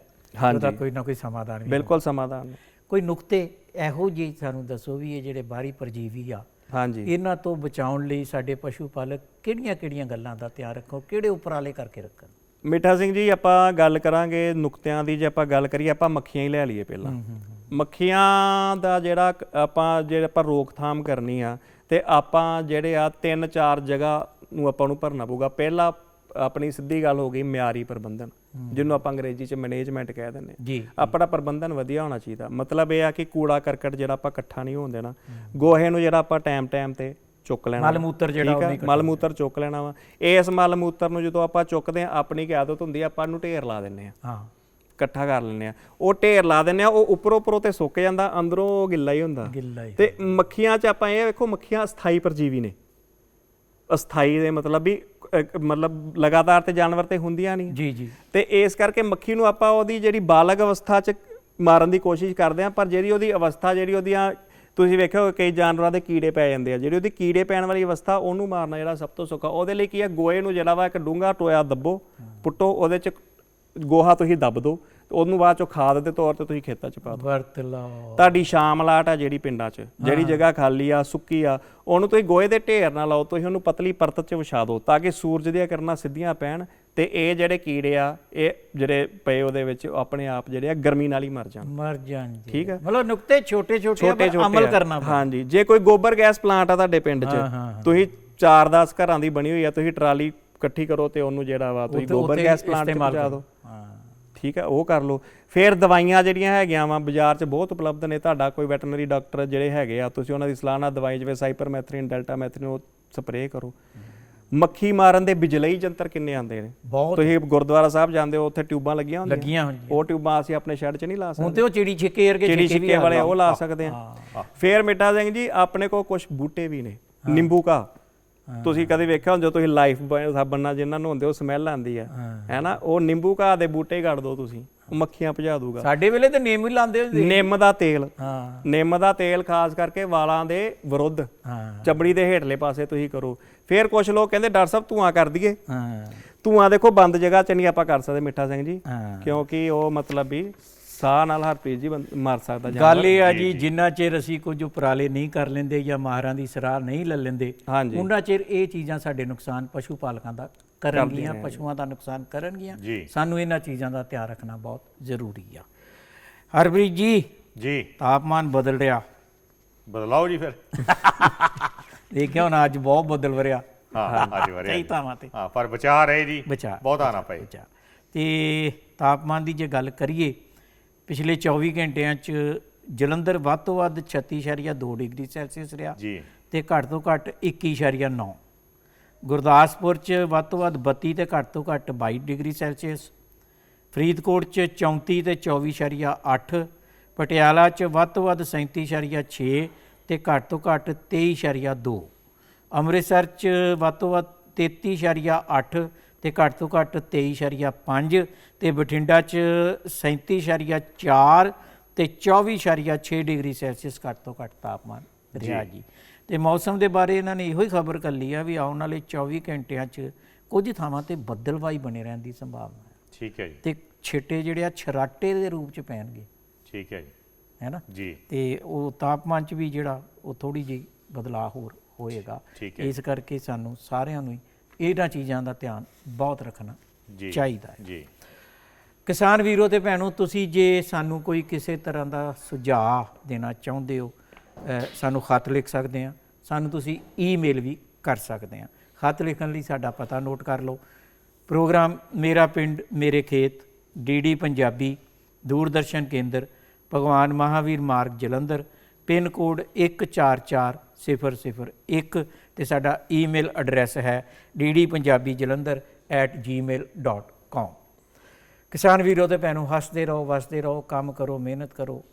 ਉਹਦਾ ਕੋਈ ਨਾ ਕੋਈ ਸਮਾਧਾਨ ਵੀ ਬਿਲਕੁਲ ਸਮਾਧਾਨ। ਕੋਈ ਨੁਕਤੇ ਇਹੋ ਜਿਹੇ ਸਾਨੂੰ ਦੱਸੋ ਵੀ ਇਹ ਜਿਹੜੇ ਬਾਹਰੀ ਪਰਜੀਵੀ ਆ ਹਾਂਜੀ। ਇਹਨਾਂ ਤੋਂ ਬਚਾਉਣ ਲਈ ਸਾਡੇ ਪਸ਼ੂ ਪਾਲਕ ਕਿਹੜੀਆਂ-ਕਿਹੜੀਆਂ ਗੱਲਾਂ ਦਾ ਧਿਆਨ ਰੱਖੋ ਕਿਹੜੇ ਉਪਰਾਲੇ ਕਰਕੇ ਰੱਖਣ? ਮਿੱਠਾ ਸਿੰਘ ਜੀ ਆਪਾਂ ਗੱਲ ਕਰਾਂਗੇ ਨੁਕਤਿਆਂ ਦੀ ਜੇ ਆਪਾਂ ਗੱਲ ਕਰੀਏ ਆਪਾਂ ਮੱਖੀਆਂ ਹੀ ਲੈ ਲਈਏ ਪਹਿਲਾਂ। ਮੱਖੀਆਂ ਦਾ ਜਿਹੜਾ ਆਪਾਂ ਜੇ ਆਪਾਂ ਰੋਕਥਾਮ ਕਰਨੀ ਆ ਤੇ ਆਪਾਂ ਜਿਹੜੇ ਆ ਤਿੰਨ ਚਾਰ ਜਗ੍ਹਾ ਨੂੰ ਆਪਾਂ ਨੂੰ ਭਰਨਾ ਪਊਗਾ। ਪਹਿਲਾ ਆਪਣੀ ਸਿੱਧੀ ਗੱਲ ਹੋ ਗਈ ਮਿਆਰੀ ਪ੍ਰਬੰਧਨ ਜਿਹਨੂੰ ਆਪਾਂ ਅੰਗਰੇਜ਼ੀ ਚ ਮੈਨੇਜਮੈਂਟ ਕਹਿ ਦਿੰਦੇ। ਜੀ। ਆਪਣਾ ਪ੍ਰਬੰਧਨ ਵਧੀਆ ਹੋਣਾ ਚਾਹੀਦਾ। ਮਤਲਬ ਇਹ ਆ ਕਿ ਕੂੜਾ ਕਰਕਟ ਜਿਹੜਾ ਆਪਾਂ ਇਕੱਠਾ ਨਹੀਂ ਹੋਣ ਦੇਣਾ। ਗੋਹੇ ਨੂੰ ਜਿਹੜਾ ਆਪਾਂ ਟਾਈਮ ਟਾਈਮ ਤੇ ਚੁੱਕ ਲੈਣਾ। ਮਲ ਮੂਤਰ ਜਿਹੜਾ? ਉਹ ਮਲ ਮੂਤਰ ਚੁੱਕ ਲੈਣਾ ਵਾ। ਇਸ ਮਲ ਮੂਤਰ ਨੂੰ ਜਦੋਂ ਆਪਾਂ ਚੁੱਕਦੇ ਆ ਆਪਣੀ ਕੀ ਆਦਤ ਹੁੰਦੀ ਆ ਆਪਾਂ ਨੂੰ ਢੇਰ ਲਾ ਦਿੰਨੇ ਆ। ਹਾਂ। ਇਕੱਠਾ ਕਰ ਲੈਂਦੇ ਆ। ਉਹ ਢੇਰ ਲਾ ਦਿੰਨੇ ਆ ਉਹ ਉੱਪਰੋਂ ਉੱਪਰੋਂ ਤੇ ਸੁੱਕ ਜਾਂਦਾ ਅੰਦਰੋਂ ਗਿੱਲਾ ਹੀ ਹੁੰਦਾ। ਗਿੱਲਾ ਹੀ ਤੇ ਮੱਖੀਆਂ 'ਚ ਆਪਾਂ ਇਹ ਵੇਖੋ ਮੱਖੀਆਂ ਅਸਥਾਈ ਪਰਜੀਵੀ ਨੇ। ਅਸਥਾਈ ਦੇ ਮਤਲਬ ਵੀ ਮਤਲਬ ਲਗਾਤਾਰ ਤੇ ਜਾਨਵਰ ਤੇ ਹੁੰਦੀਆਂ ਨਹੀਂ। ਜੀ ਜੀ। ਤੇ ਇਸ ਕਰਕੇ ਮੱਖੀ ਨੂੰ ਆਪਾਂ ਉਹਦੀ ਜਿਹੜੀ ਬਾਲਗ ਅਵਸਥਾ 'ਚ ਮਾਰਨ ਦੀ ਕੋਸ਼ਿਸ਼ ਕਰਦੇ ਆ ਪਰ ਜਿਹੜੀ ਉਹਦੀ ਅਵਸਥਾ ਜਿਹੜੀ ਉਹਦੀਆਂ ਤੁਸੀਂ ਵੇਖਿਓ ਕਈ ਜਾਨਵਰਾਂ ਦੇ ਕੀੜੇ ਪੈ ਜਾਂਦੇ ਆ। ਜਿਹੜੀ ਉਹਦੀ ਕੀੜੇ ਪੈਣ ਵਾਲੀ ਅਵਸਥਾ ਉਹਨੂੰ ਮਾਰਨਾ ਜਿਹੜਾ ਸਭ ਤੋਂ ਸੌਖਾ। ਉਹਦੇ ਲਈ ਕੀ ਆ? ਗੋਏ ਨੂੰ ਜਿਹੜਾ ਵਾ ਇੱਕ ਡੂੰਘਾ ਟੋਇਆ ਦੱਬੋ ਪੁੱਟੋ ਉਹਦੇ 'ਚ ਗੋਹਾ ਤੁਸੀਂ ਦੱਬ ਦਿਓ ਉਹਨੂੰ ਬਾਅਦ 'ਚੋਂ ਖਾਦ ਦੇ ਤੌਰ ਤੇ ਤੁਸੀਂ ਖੇਤਾਂ 'ਚ ਪਾ ਦਿਓ ਵਰਤ ਲਓ। ਤੁਹਾਡੀ ਸ਼ਾਮਲਾਟ ਆ ਜਿਹੜੀ ਪਿੰਡਾਂ 'ਚ। ਜਿਹੜੀ ਜਗ੍ਹਾ ਖਾਲੀ ਆ ਸੁੱਕੀ ਆ ਉਹਨੂੰ ਤੁਸੀਂ ਗੋਹੇ ਦੇ ਢੇਰ ਨਾਲ ਲਾਓ ਤੁਸੀਂ ਉਹਨੂੰ ਪਤਲੀ ਪਰਤ 'ਚ ਵਿਛਾ ਦਿਓ ਤਾਂ ਕਿ ਸੂਰਜ ਦੀਆਂ ਕਿਰਨਾਂ ਸਿੱਧੀਆਂ ਪੈਣ ਤੇ ਇਹ ਜਿਹੜੇ ਕੀੜੇ ਆ ਇਹ ਜਿਹੜੇ ਪਏ ਉਹਦੇ ਵਿੱਚ ਆਪਣੇ ਆਪ ਜਿਹੜੇ ਆ ਗਰਮੀ ਨਾਲ ਹੀ ਮਰ ਜਾਣ ਮਰ ਜਾਣ ਜੀ ਠੀਕ ਆ। ਮਤਲਬ ਨੁਕਤੇ ਛੋਟੇ ਛੋਟੇ ਅਮਲ ਆ। ਕਰਨਾ ਪੈਂਦਾ। ਹਾਂਜੀ ਜੇ ਕੋਈ ਗੋਬਰ ਗੈਸ ਪਲਾਂਟ ਆ ਤੁਹਾਡੇ ਪਿੰਡ 'ਚ ਤੁਸੀਂ 4-10 ਘਰਾਂ ਦੀ ਬਣੀ ਹੋਈ ਆ ਤੁਸੀਂ ਟਰਾਲੀ ਇਕੱਠੀ ਕਰੋ ਤੇ ਉਹਨੂੰ ਜਿਹੜਾ ਵਾ ਤੁਸੀਂ ਗੋਬਰ ਗੈਸ ਪਲਾਂਟ ਤੇ ਪਹੁੰਚਾ। ਦਿਓ ਹਾਂ ਠੀਕ ਹੈ ਉਹ ਕਰ ਲਓ ਫਿਰ ਦਵਾਈਆਂ ਜਿਹੜੀਆਂ ਹੈਗੀਆਂ ਵਾ ਬਾਜ਼ਾਰ 'ਚ ਬਹੁਤ ਉਪਲਬਧ ਨੇ ਤੁਹਾਡਾ ਕੋਈ ਵੈਟਰਨਰੀ ਡਾਕਟਰ ਜਿਹੜੇ ਹੈਗੇ ਆ ਤੁਸੀਂ ਉਹਨਾਂ ਦੀ ਸਲਾਹ ਨਾਲ ਦਵਾਈ ਜਿਵੇਂ ਸਾਈਪਰਮੈਥ੍ਰਿਨ ਡੈਲਟਾਮੈਥ੍ਰਿਨ ਉਹ ਸਪਰੇਅ ਕਰੋ ਮੱਖੀ ਮਾਰਨ ਦੇ ਬਿਜਲਈ ਯੰਤਰ ਕਿੰਨੇ ਆਉਂਦੇ ਨੇ? ਬਹੁਤ। ਤੁਸੀਂ ਗੁਰਦੁਆਰਾ ਸਾਹਿਬ ਜਾਂਦੇ ਹੋ ਉੱਥੇ ਟਿਊਬਾਂ ਲੱਗੀਆਂ ਹੁੰਦੀਆਂ? ਲੱਗੀਆਂ ਉਹ ਟਿਊਬਾਂ ਅਸੀਂ ਆਪਣੇ ਸ਼ੈੱਡ 'ਚ ਨਹੀਂ ਲਾ ਸਕਦੇ। ਹੁਣ ਤੇ ਉਹ ਚਿੜੀ ਛਿੱਕੇ ਵਰਗੇ ਚਿੜੀ ਛਿੱਕੇ ਵਾਲੇ ਉਹ ਲਾ ਸਕਦੇ ਆ। ਫੇਰ ਮਿੱਠਾ ਸਿੰਘ ਜੀ ਆਪਣੇ ਕੋਲ ਕੁਝ ਬੂਟੇ ਵੀ ਨੇ। ਨਿੰਬੂ ਕਾ ਤੁਸੀਂ ਕਦੇ ਵੇਖਿਆ ਹੁੰਦਾ ਤੁਸੀਂ ਲਾਈਫ ਸਾਬਣ ਨਾਲ ਜਿਨ੍ਹਾਂ ਨੂੰ ਹੁੰਦੇ ਉਹ ਸਮੈਲ ਆਉਂਦੀ ਹੈ। ਹੈਨਾ ਉਹ ਨਿੰਬੂ ਕਾ ਦੇ ਬੂਟੇ ਕੱਢ ਦਿਓ ਤੁਸੀਂ ਉਹ ਮੱਖੀਆਂ ਭਜਾ ਦੂਗਾ। ਸਾਡੇ ਵੇਲੇ ਤੇ ਨੇਮ ਹੀ ਲਾਉਂਦੇ ਹੁੰਦੇ ਨਿੰਮ ਦਾ ਤੇਲ। ਹਾਂ। ਨਿੰਮ ਦਾ ਤੇਲ ਖਾਸ ਕਰਕੇ ਵਾਲਾਂ ਦੇ ਵਿਰੁੱਧ। ਹਾਂ। ਚਮੜੀ ਦੇ ਹੇਠਲੇ ਪਾਸੇ ਤੁਸੀਂ ਕਰੋ। ਫਿਰ ਕੁਝ ਲੋਕ ਕਹਿੰਦੇ ਡਾਕਟਰ ਸਾਹਿਬ ਧੂਆਂ ਕਰ ਦਈਏ? ਹਾਂ। ਧੂਆਂ ਦੇਖੋ ਬੰਦ ਜਗ੍ਹਾ 'ਚ ਨਹੀਂ ਆਪਾਂ ਕਰ ਸਕਦੇ ਮਿੱਠਾ ਸਿੰਘ ਜੀ। ਕਿਉਂਕਿ ਉਹ ਮਤਲਬ ਵੀ ਸਾਹ ਨਾਲ ਹਰਪ੍ਰੀਤ ਜੀ ਬੰਦ- ਮਰ ਸਕਦਾ ਜਾਂ ਗੱਲ ਇਹ ਆ ਜੀ ਜਿੰਨਾ ਚਿਰ ਅਸੀਂ ਕੁਝ ਉਪਰਾਲੇ ਨਹੀਂ ਕਰ ਲੈਂਦੇ ਜਾਂ ਮਾਹਰਾਂ ਦੀ ਸਲਾਹ ਨਹੀਂ ਲੈ ਲੈਂਦੇ ਹਾਂਜੀ। ਉਹਨਾਂ ਚਿਰ ਇਹ ਚੀਜ਼ਾਂ ਸਾਡੇ ਨੁਕਸਾਨ ਪਸ਼ੂ ਪਾਲਕਾਂ ਦਾ ਕਰਨਗੀਆਂ ਪਸ਼ੂਆਂ ਦਾ ਨੁਕਸਾਨ ਕਰਨਗੀਆਂ। ਜੀ। ਸਾਨੂੰ ਇਹਨਾਂ ਚੀਜ਼ਾਂ ਦਾ ਧਿਆਨ ਰੱਖਣਾ ਬਹੁਤ ਜ਼ਰੂਰੀ ਆ। ਹਰਪ੍ਰੀਤ ਜੀ। ਜੀ। ਤਾਪਮਾਨ ਬਦਲ ਰਿਹਾ। ਬਦਲਾਓ ਜੀ ਫਿਰ। ਦੇਖਿਆ ਹੁਣ ਅੱਜ ਬਹੁਤ ਬਦਲ ਵਰਿਆ। ਹਾਂ ਅੱਜ ਵਰਿਆ ਕਈ ਜੀ। ਥਾਵਾਂ ਤੇ। ਹਾਂ ਪਰ ਬਚਾ ਰਹੇ ਜੀ। ਬਚਾ ਬਹੁਤ ਆਣਾ ਪਏ। ਅੱਛਾ ਤੇ ਤਾਪਮਾਨ ਦੀ ਜੇ ਗੱਲ ਕਰੀਏ ਪਿਛਲੇ 24 ਘੰਟਿਆਂ ਚ ਜਲੰਧਰ ਵੱਧ ਤੋਂ ਵੱਧ 36.2 ਡਿਗਰੀ ਸੈਲਸੀਅਸ ਰਿਹਾ ਜੀ। ਤੇ ਘੱਟ ਤੋਂ ਘੱਟ 21.9 ਗੁਰਦਾਸਪੁਰ ਚ ਵੱਧ ਤੋਂ ਵੱਧ 32 ਤੇ ਘੱਟ ਤੋਂ ਘੱਟ 22 ਡਿਗਰੀ ਸੈਲਸੀਅਸ। ਫਰੀਦਕੋਟ ਚ 34 ਤੇ 24.8 ਪਟਿਆਲਾ ਚ ਵੱਧ ਤੋਂ ਵੱਧ 37.6 ਤੇ ਘੱਟ ਤੋਂ ਘੱਟ 23.2 ਅੰਮ੍ਰਿਤਸਰ ਚ ਵੱਧ ਤੋਂ ਵੱਧ 33.8 ਤੇ ਘੱਟ ਤੋਂ ਘੱਟ 23.5 ਤੇ ਬਠਿੰਡਾ ਚ 37.4 ਤੇ 24.6 ਡਿਗਰੀ ਸੈਲਸੀਅਸ ਘੱਟ ਤੋਂ ਘੱਟ ਤਾਪਮਾਨ ਰਿਹਾ ਜੀ। ਤੇ ਮੌਸਮ ਦੇ ਬਾਰੇ ਇਹਨਾਂ ਨੇ ਇਹੋ ਹੀ ਖਬਰ ਕੱਲੀ ਆ ਵੀ ਆਉਣ ਵਾਲੇ 24 ਘੰਟਿਆਂ 'ਚ ਕੁਝ ਥਾਵਾਂ ਤੇ ਬੱਦਲਵਾਈ ਬਣੇ ਰਹਿਣ ਦੀ ਸੰਭਾਵਨਾ ਹੈ। ਠੀਕ ਹੈ ਜੀ। ਤੇ ਛਿੱਟੇ ਜਿਹੜੇ ਆ ਛਰਾਟੇ ਦੇ ਰੂਪ 'ਚ ਪੈਣਗੇ। ਠੀਕ ਹੈ ਜੀ। ਹੈ ਨਾ? ਜੀ। ਤੇ ਉਹ ਤਾਪਮਾਨ 'ਚ ਵੀ ਜਿਹੜਾ ਉਹ ਥੋੜੀ ਜਿਹੀ ਬਦਲਾਅ ਹੋਰ ਹੋਏਗਾ। ਇਸ ਕਰਕੇ ਸਾਨੂੰ ਸਾਰਿਆਂ ਨੂੰ ਹੀ ਇਹਨਾਂ ਚੀਜ਼ਾਂ ਦਾ ਧਿਆਨ ਬਹੁਤ ਰੱਖਣਾ ਚਾਹੀਦਾ ਹੈ। ਜੀ। ਕਿਸਾਨ ਵੀਰੋ ਤੇ ਭੈਣੋ ਤੁਸੀਂ ਜੇ ਸਾਨੂੰ ਕੋਈ ਕਿਸੇ ਤਰ੍ਹਾਂ ਦਾ ਸੁਝਾਅ ਦੇਣਾ ਚਾਹੁੰਦੇ ਹੋ ਸਾਨੂੰ ਖਤ ਲਿਖ ਸਕਦੇ ਆ ਸਾਨੂੰ ਤੁਸੀਂ ਈਮੇਲ ਵੀ ਕਰ ਸਕਦੇ ਆ ਖਤ ਲਿਖਣ ਲਈ ਸਾਡਾ ਪਤਾ ਨੋਟ ਕਰ ਲਓ। ਪ੍ਰੋਗਰਾਮ ਮੇਰਾ ਪਿੰਡ ਮੇਰੇ ਖੇਤ ਡੀਡੀ ਪੰਜਾਬੀ ਦੂਰਦਰਸ਼ਨ ਕੇਂਦਰ ਭਗਵਾਨ ਮਹਾਵੀਰ ਮਾਰਗ ਜਲੰਧਰ ਪਿੰਨ ਕੋਡ 144001 ਤੇ ਸਾਡਾ ਈਮੇਲ ਐਡਰੈਸ ਹੈ ddpunjabijalandhar@gmail.com ਕਿਸਾਨ ਵੀਰੋ ਤੇ ਭੈਣੋ, ਹੱਸਦੇ ਰਹੋ, ਵਸਦੇ ਰਹੋ, ਕੰਮ ਕਰੋ, ਮਿਹਨਤ ਕਰੋ।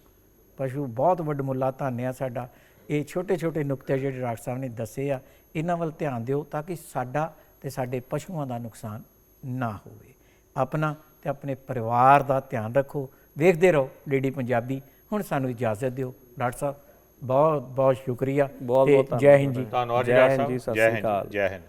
ਪਸ਼ੂ ਬਹੁਤ ਵੱਡ ਮੁੱਲਾ ਆ ਸਾਡਾ। ਇਹ ਛੋਟੇ ਛੋਟੇ ਨੁਕਤੇ ਜਿਹੜੇ ਡਾਕਟਰ ਸਾਹਿਬ ਨੇ ਦੱਸੇ ਆ, ਇਹਨਾਂ ਵੱਲ ਧਿਆਨ ਦਿਓ ਤਾਂ ਕਿ ਸਾਡਾ ਤੇ ਸਾਡੇ ਪਸ਼ੂਆਂ ਦਾ ਨੁਕਸਾਨ ਨਾ ਹੋਵੇ। ਆਪਣਾ ਤੇ ਆਪਣੇ ਪਰਿਵਾਰ ਦਾ ਧਿਆਨ ਰੱਖੋ, ਵੇਖਦੇ ਰਹੋ ਡੀਡੀ ਪੰਜਾਬੀ। ਹੁਣ ਸਾਨੂੰ ਇਜਾਜ਼ਤ ਦਿਓ। ਡਾਕਟਰ ਸਾਹਿਬ ਬਹੁਤ ਬਹੁਤ ਸ਼ੁਕਰੀਆ ਬਹੁਤ- ਜੈ ਹਿੰਦ ਜੀ। ਧੰਨਵਾਦ ਜੀ। ਜੈ ਹਿੰਦ ਜੀ, ਸਤਿ ਜੈ ਸ੍ਰੀ ਅਕਾਲ। ਜੈ ਹਿੰਦ।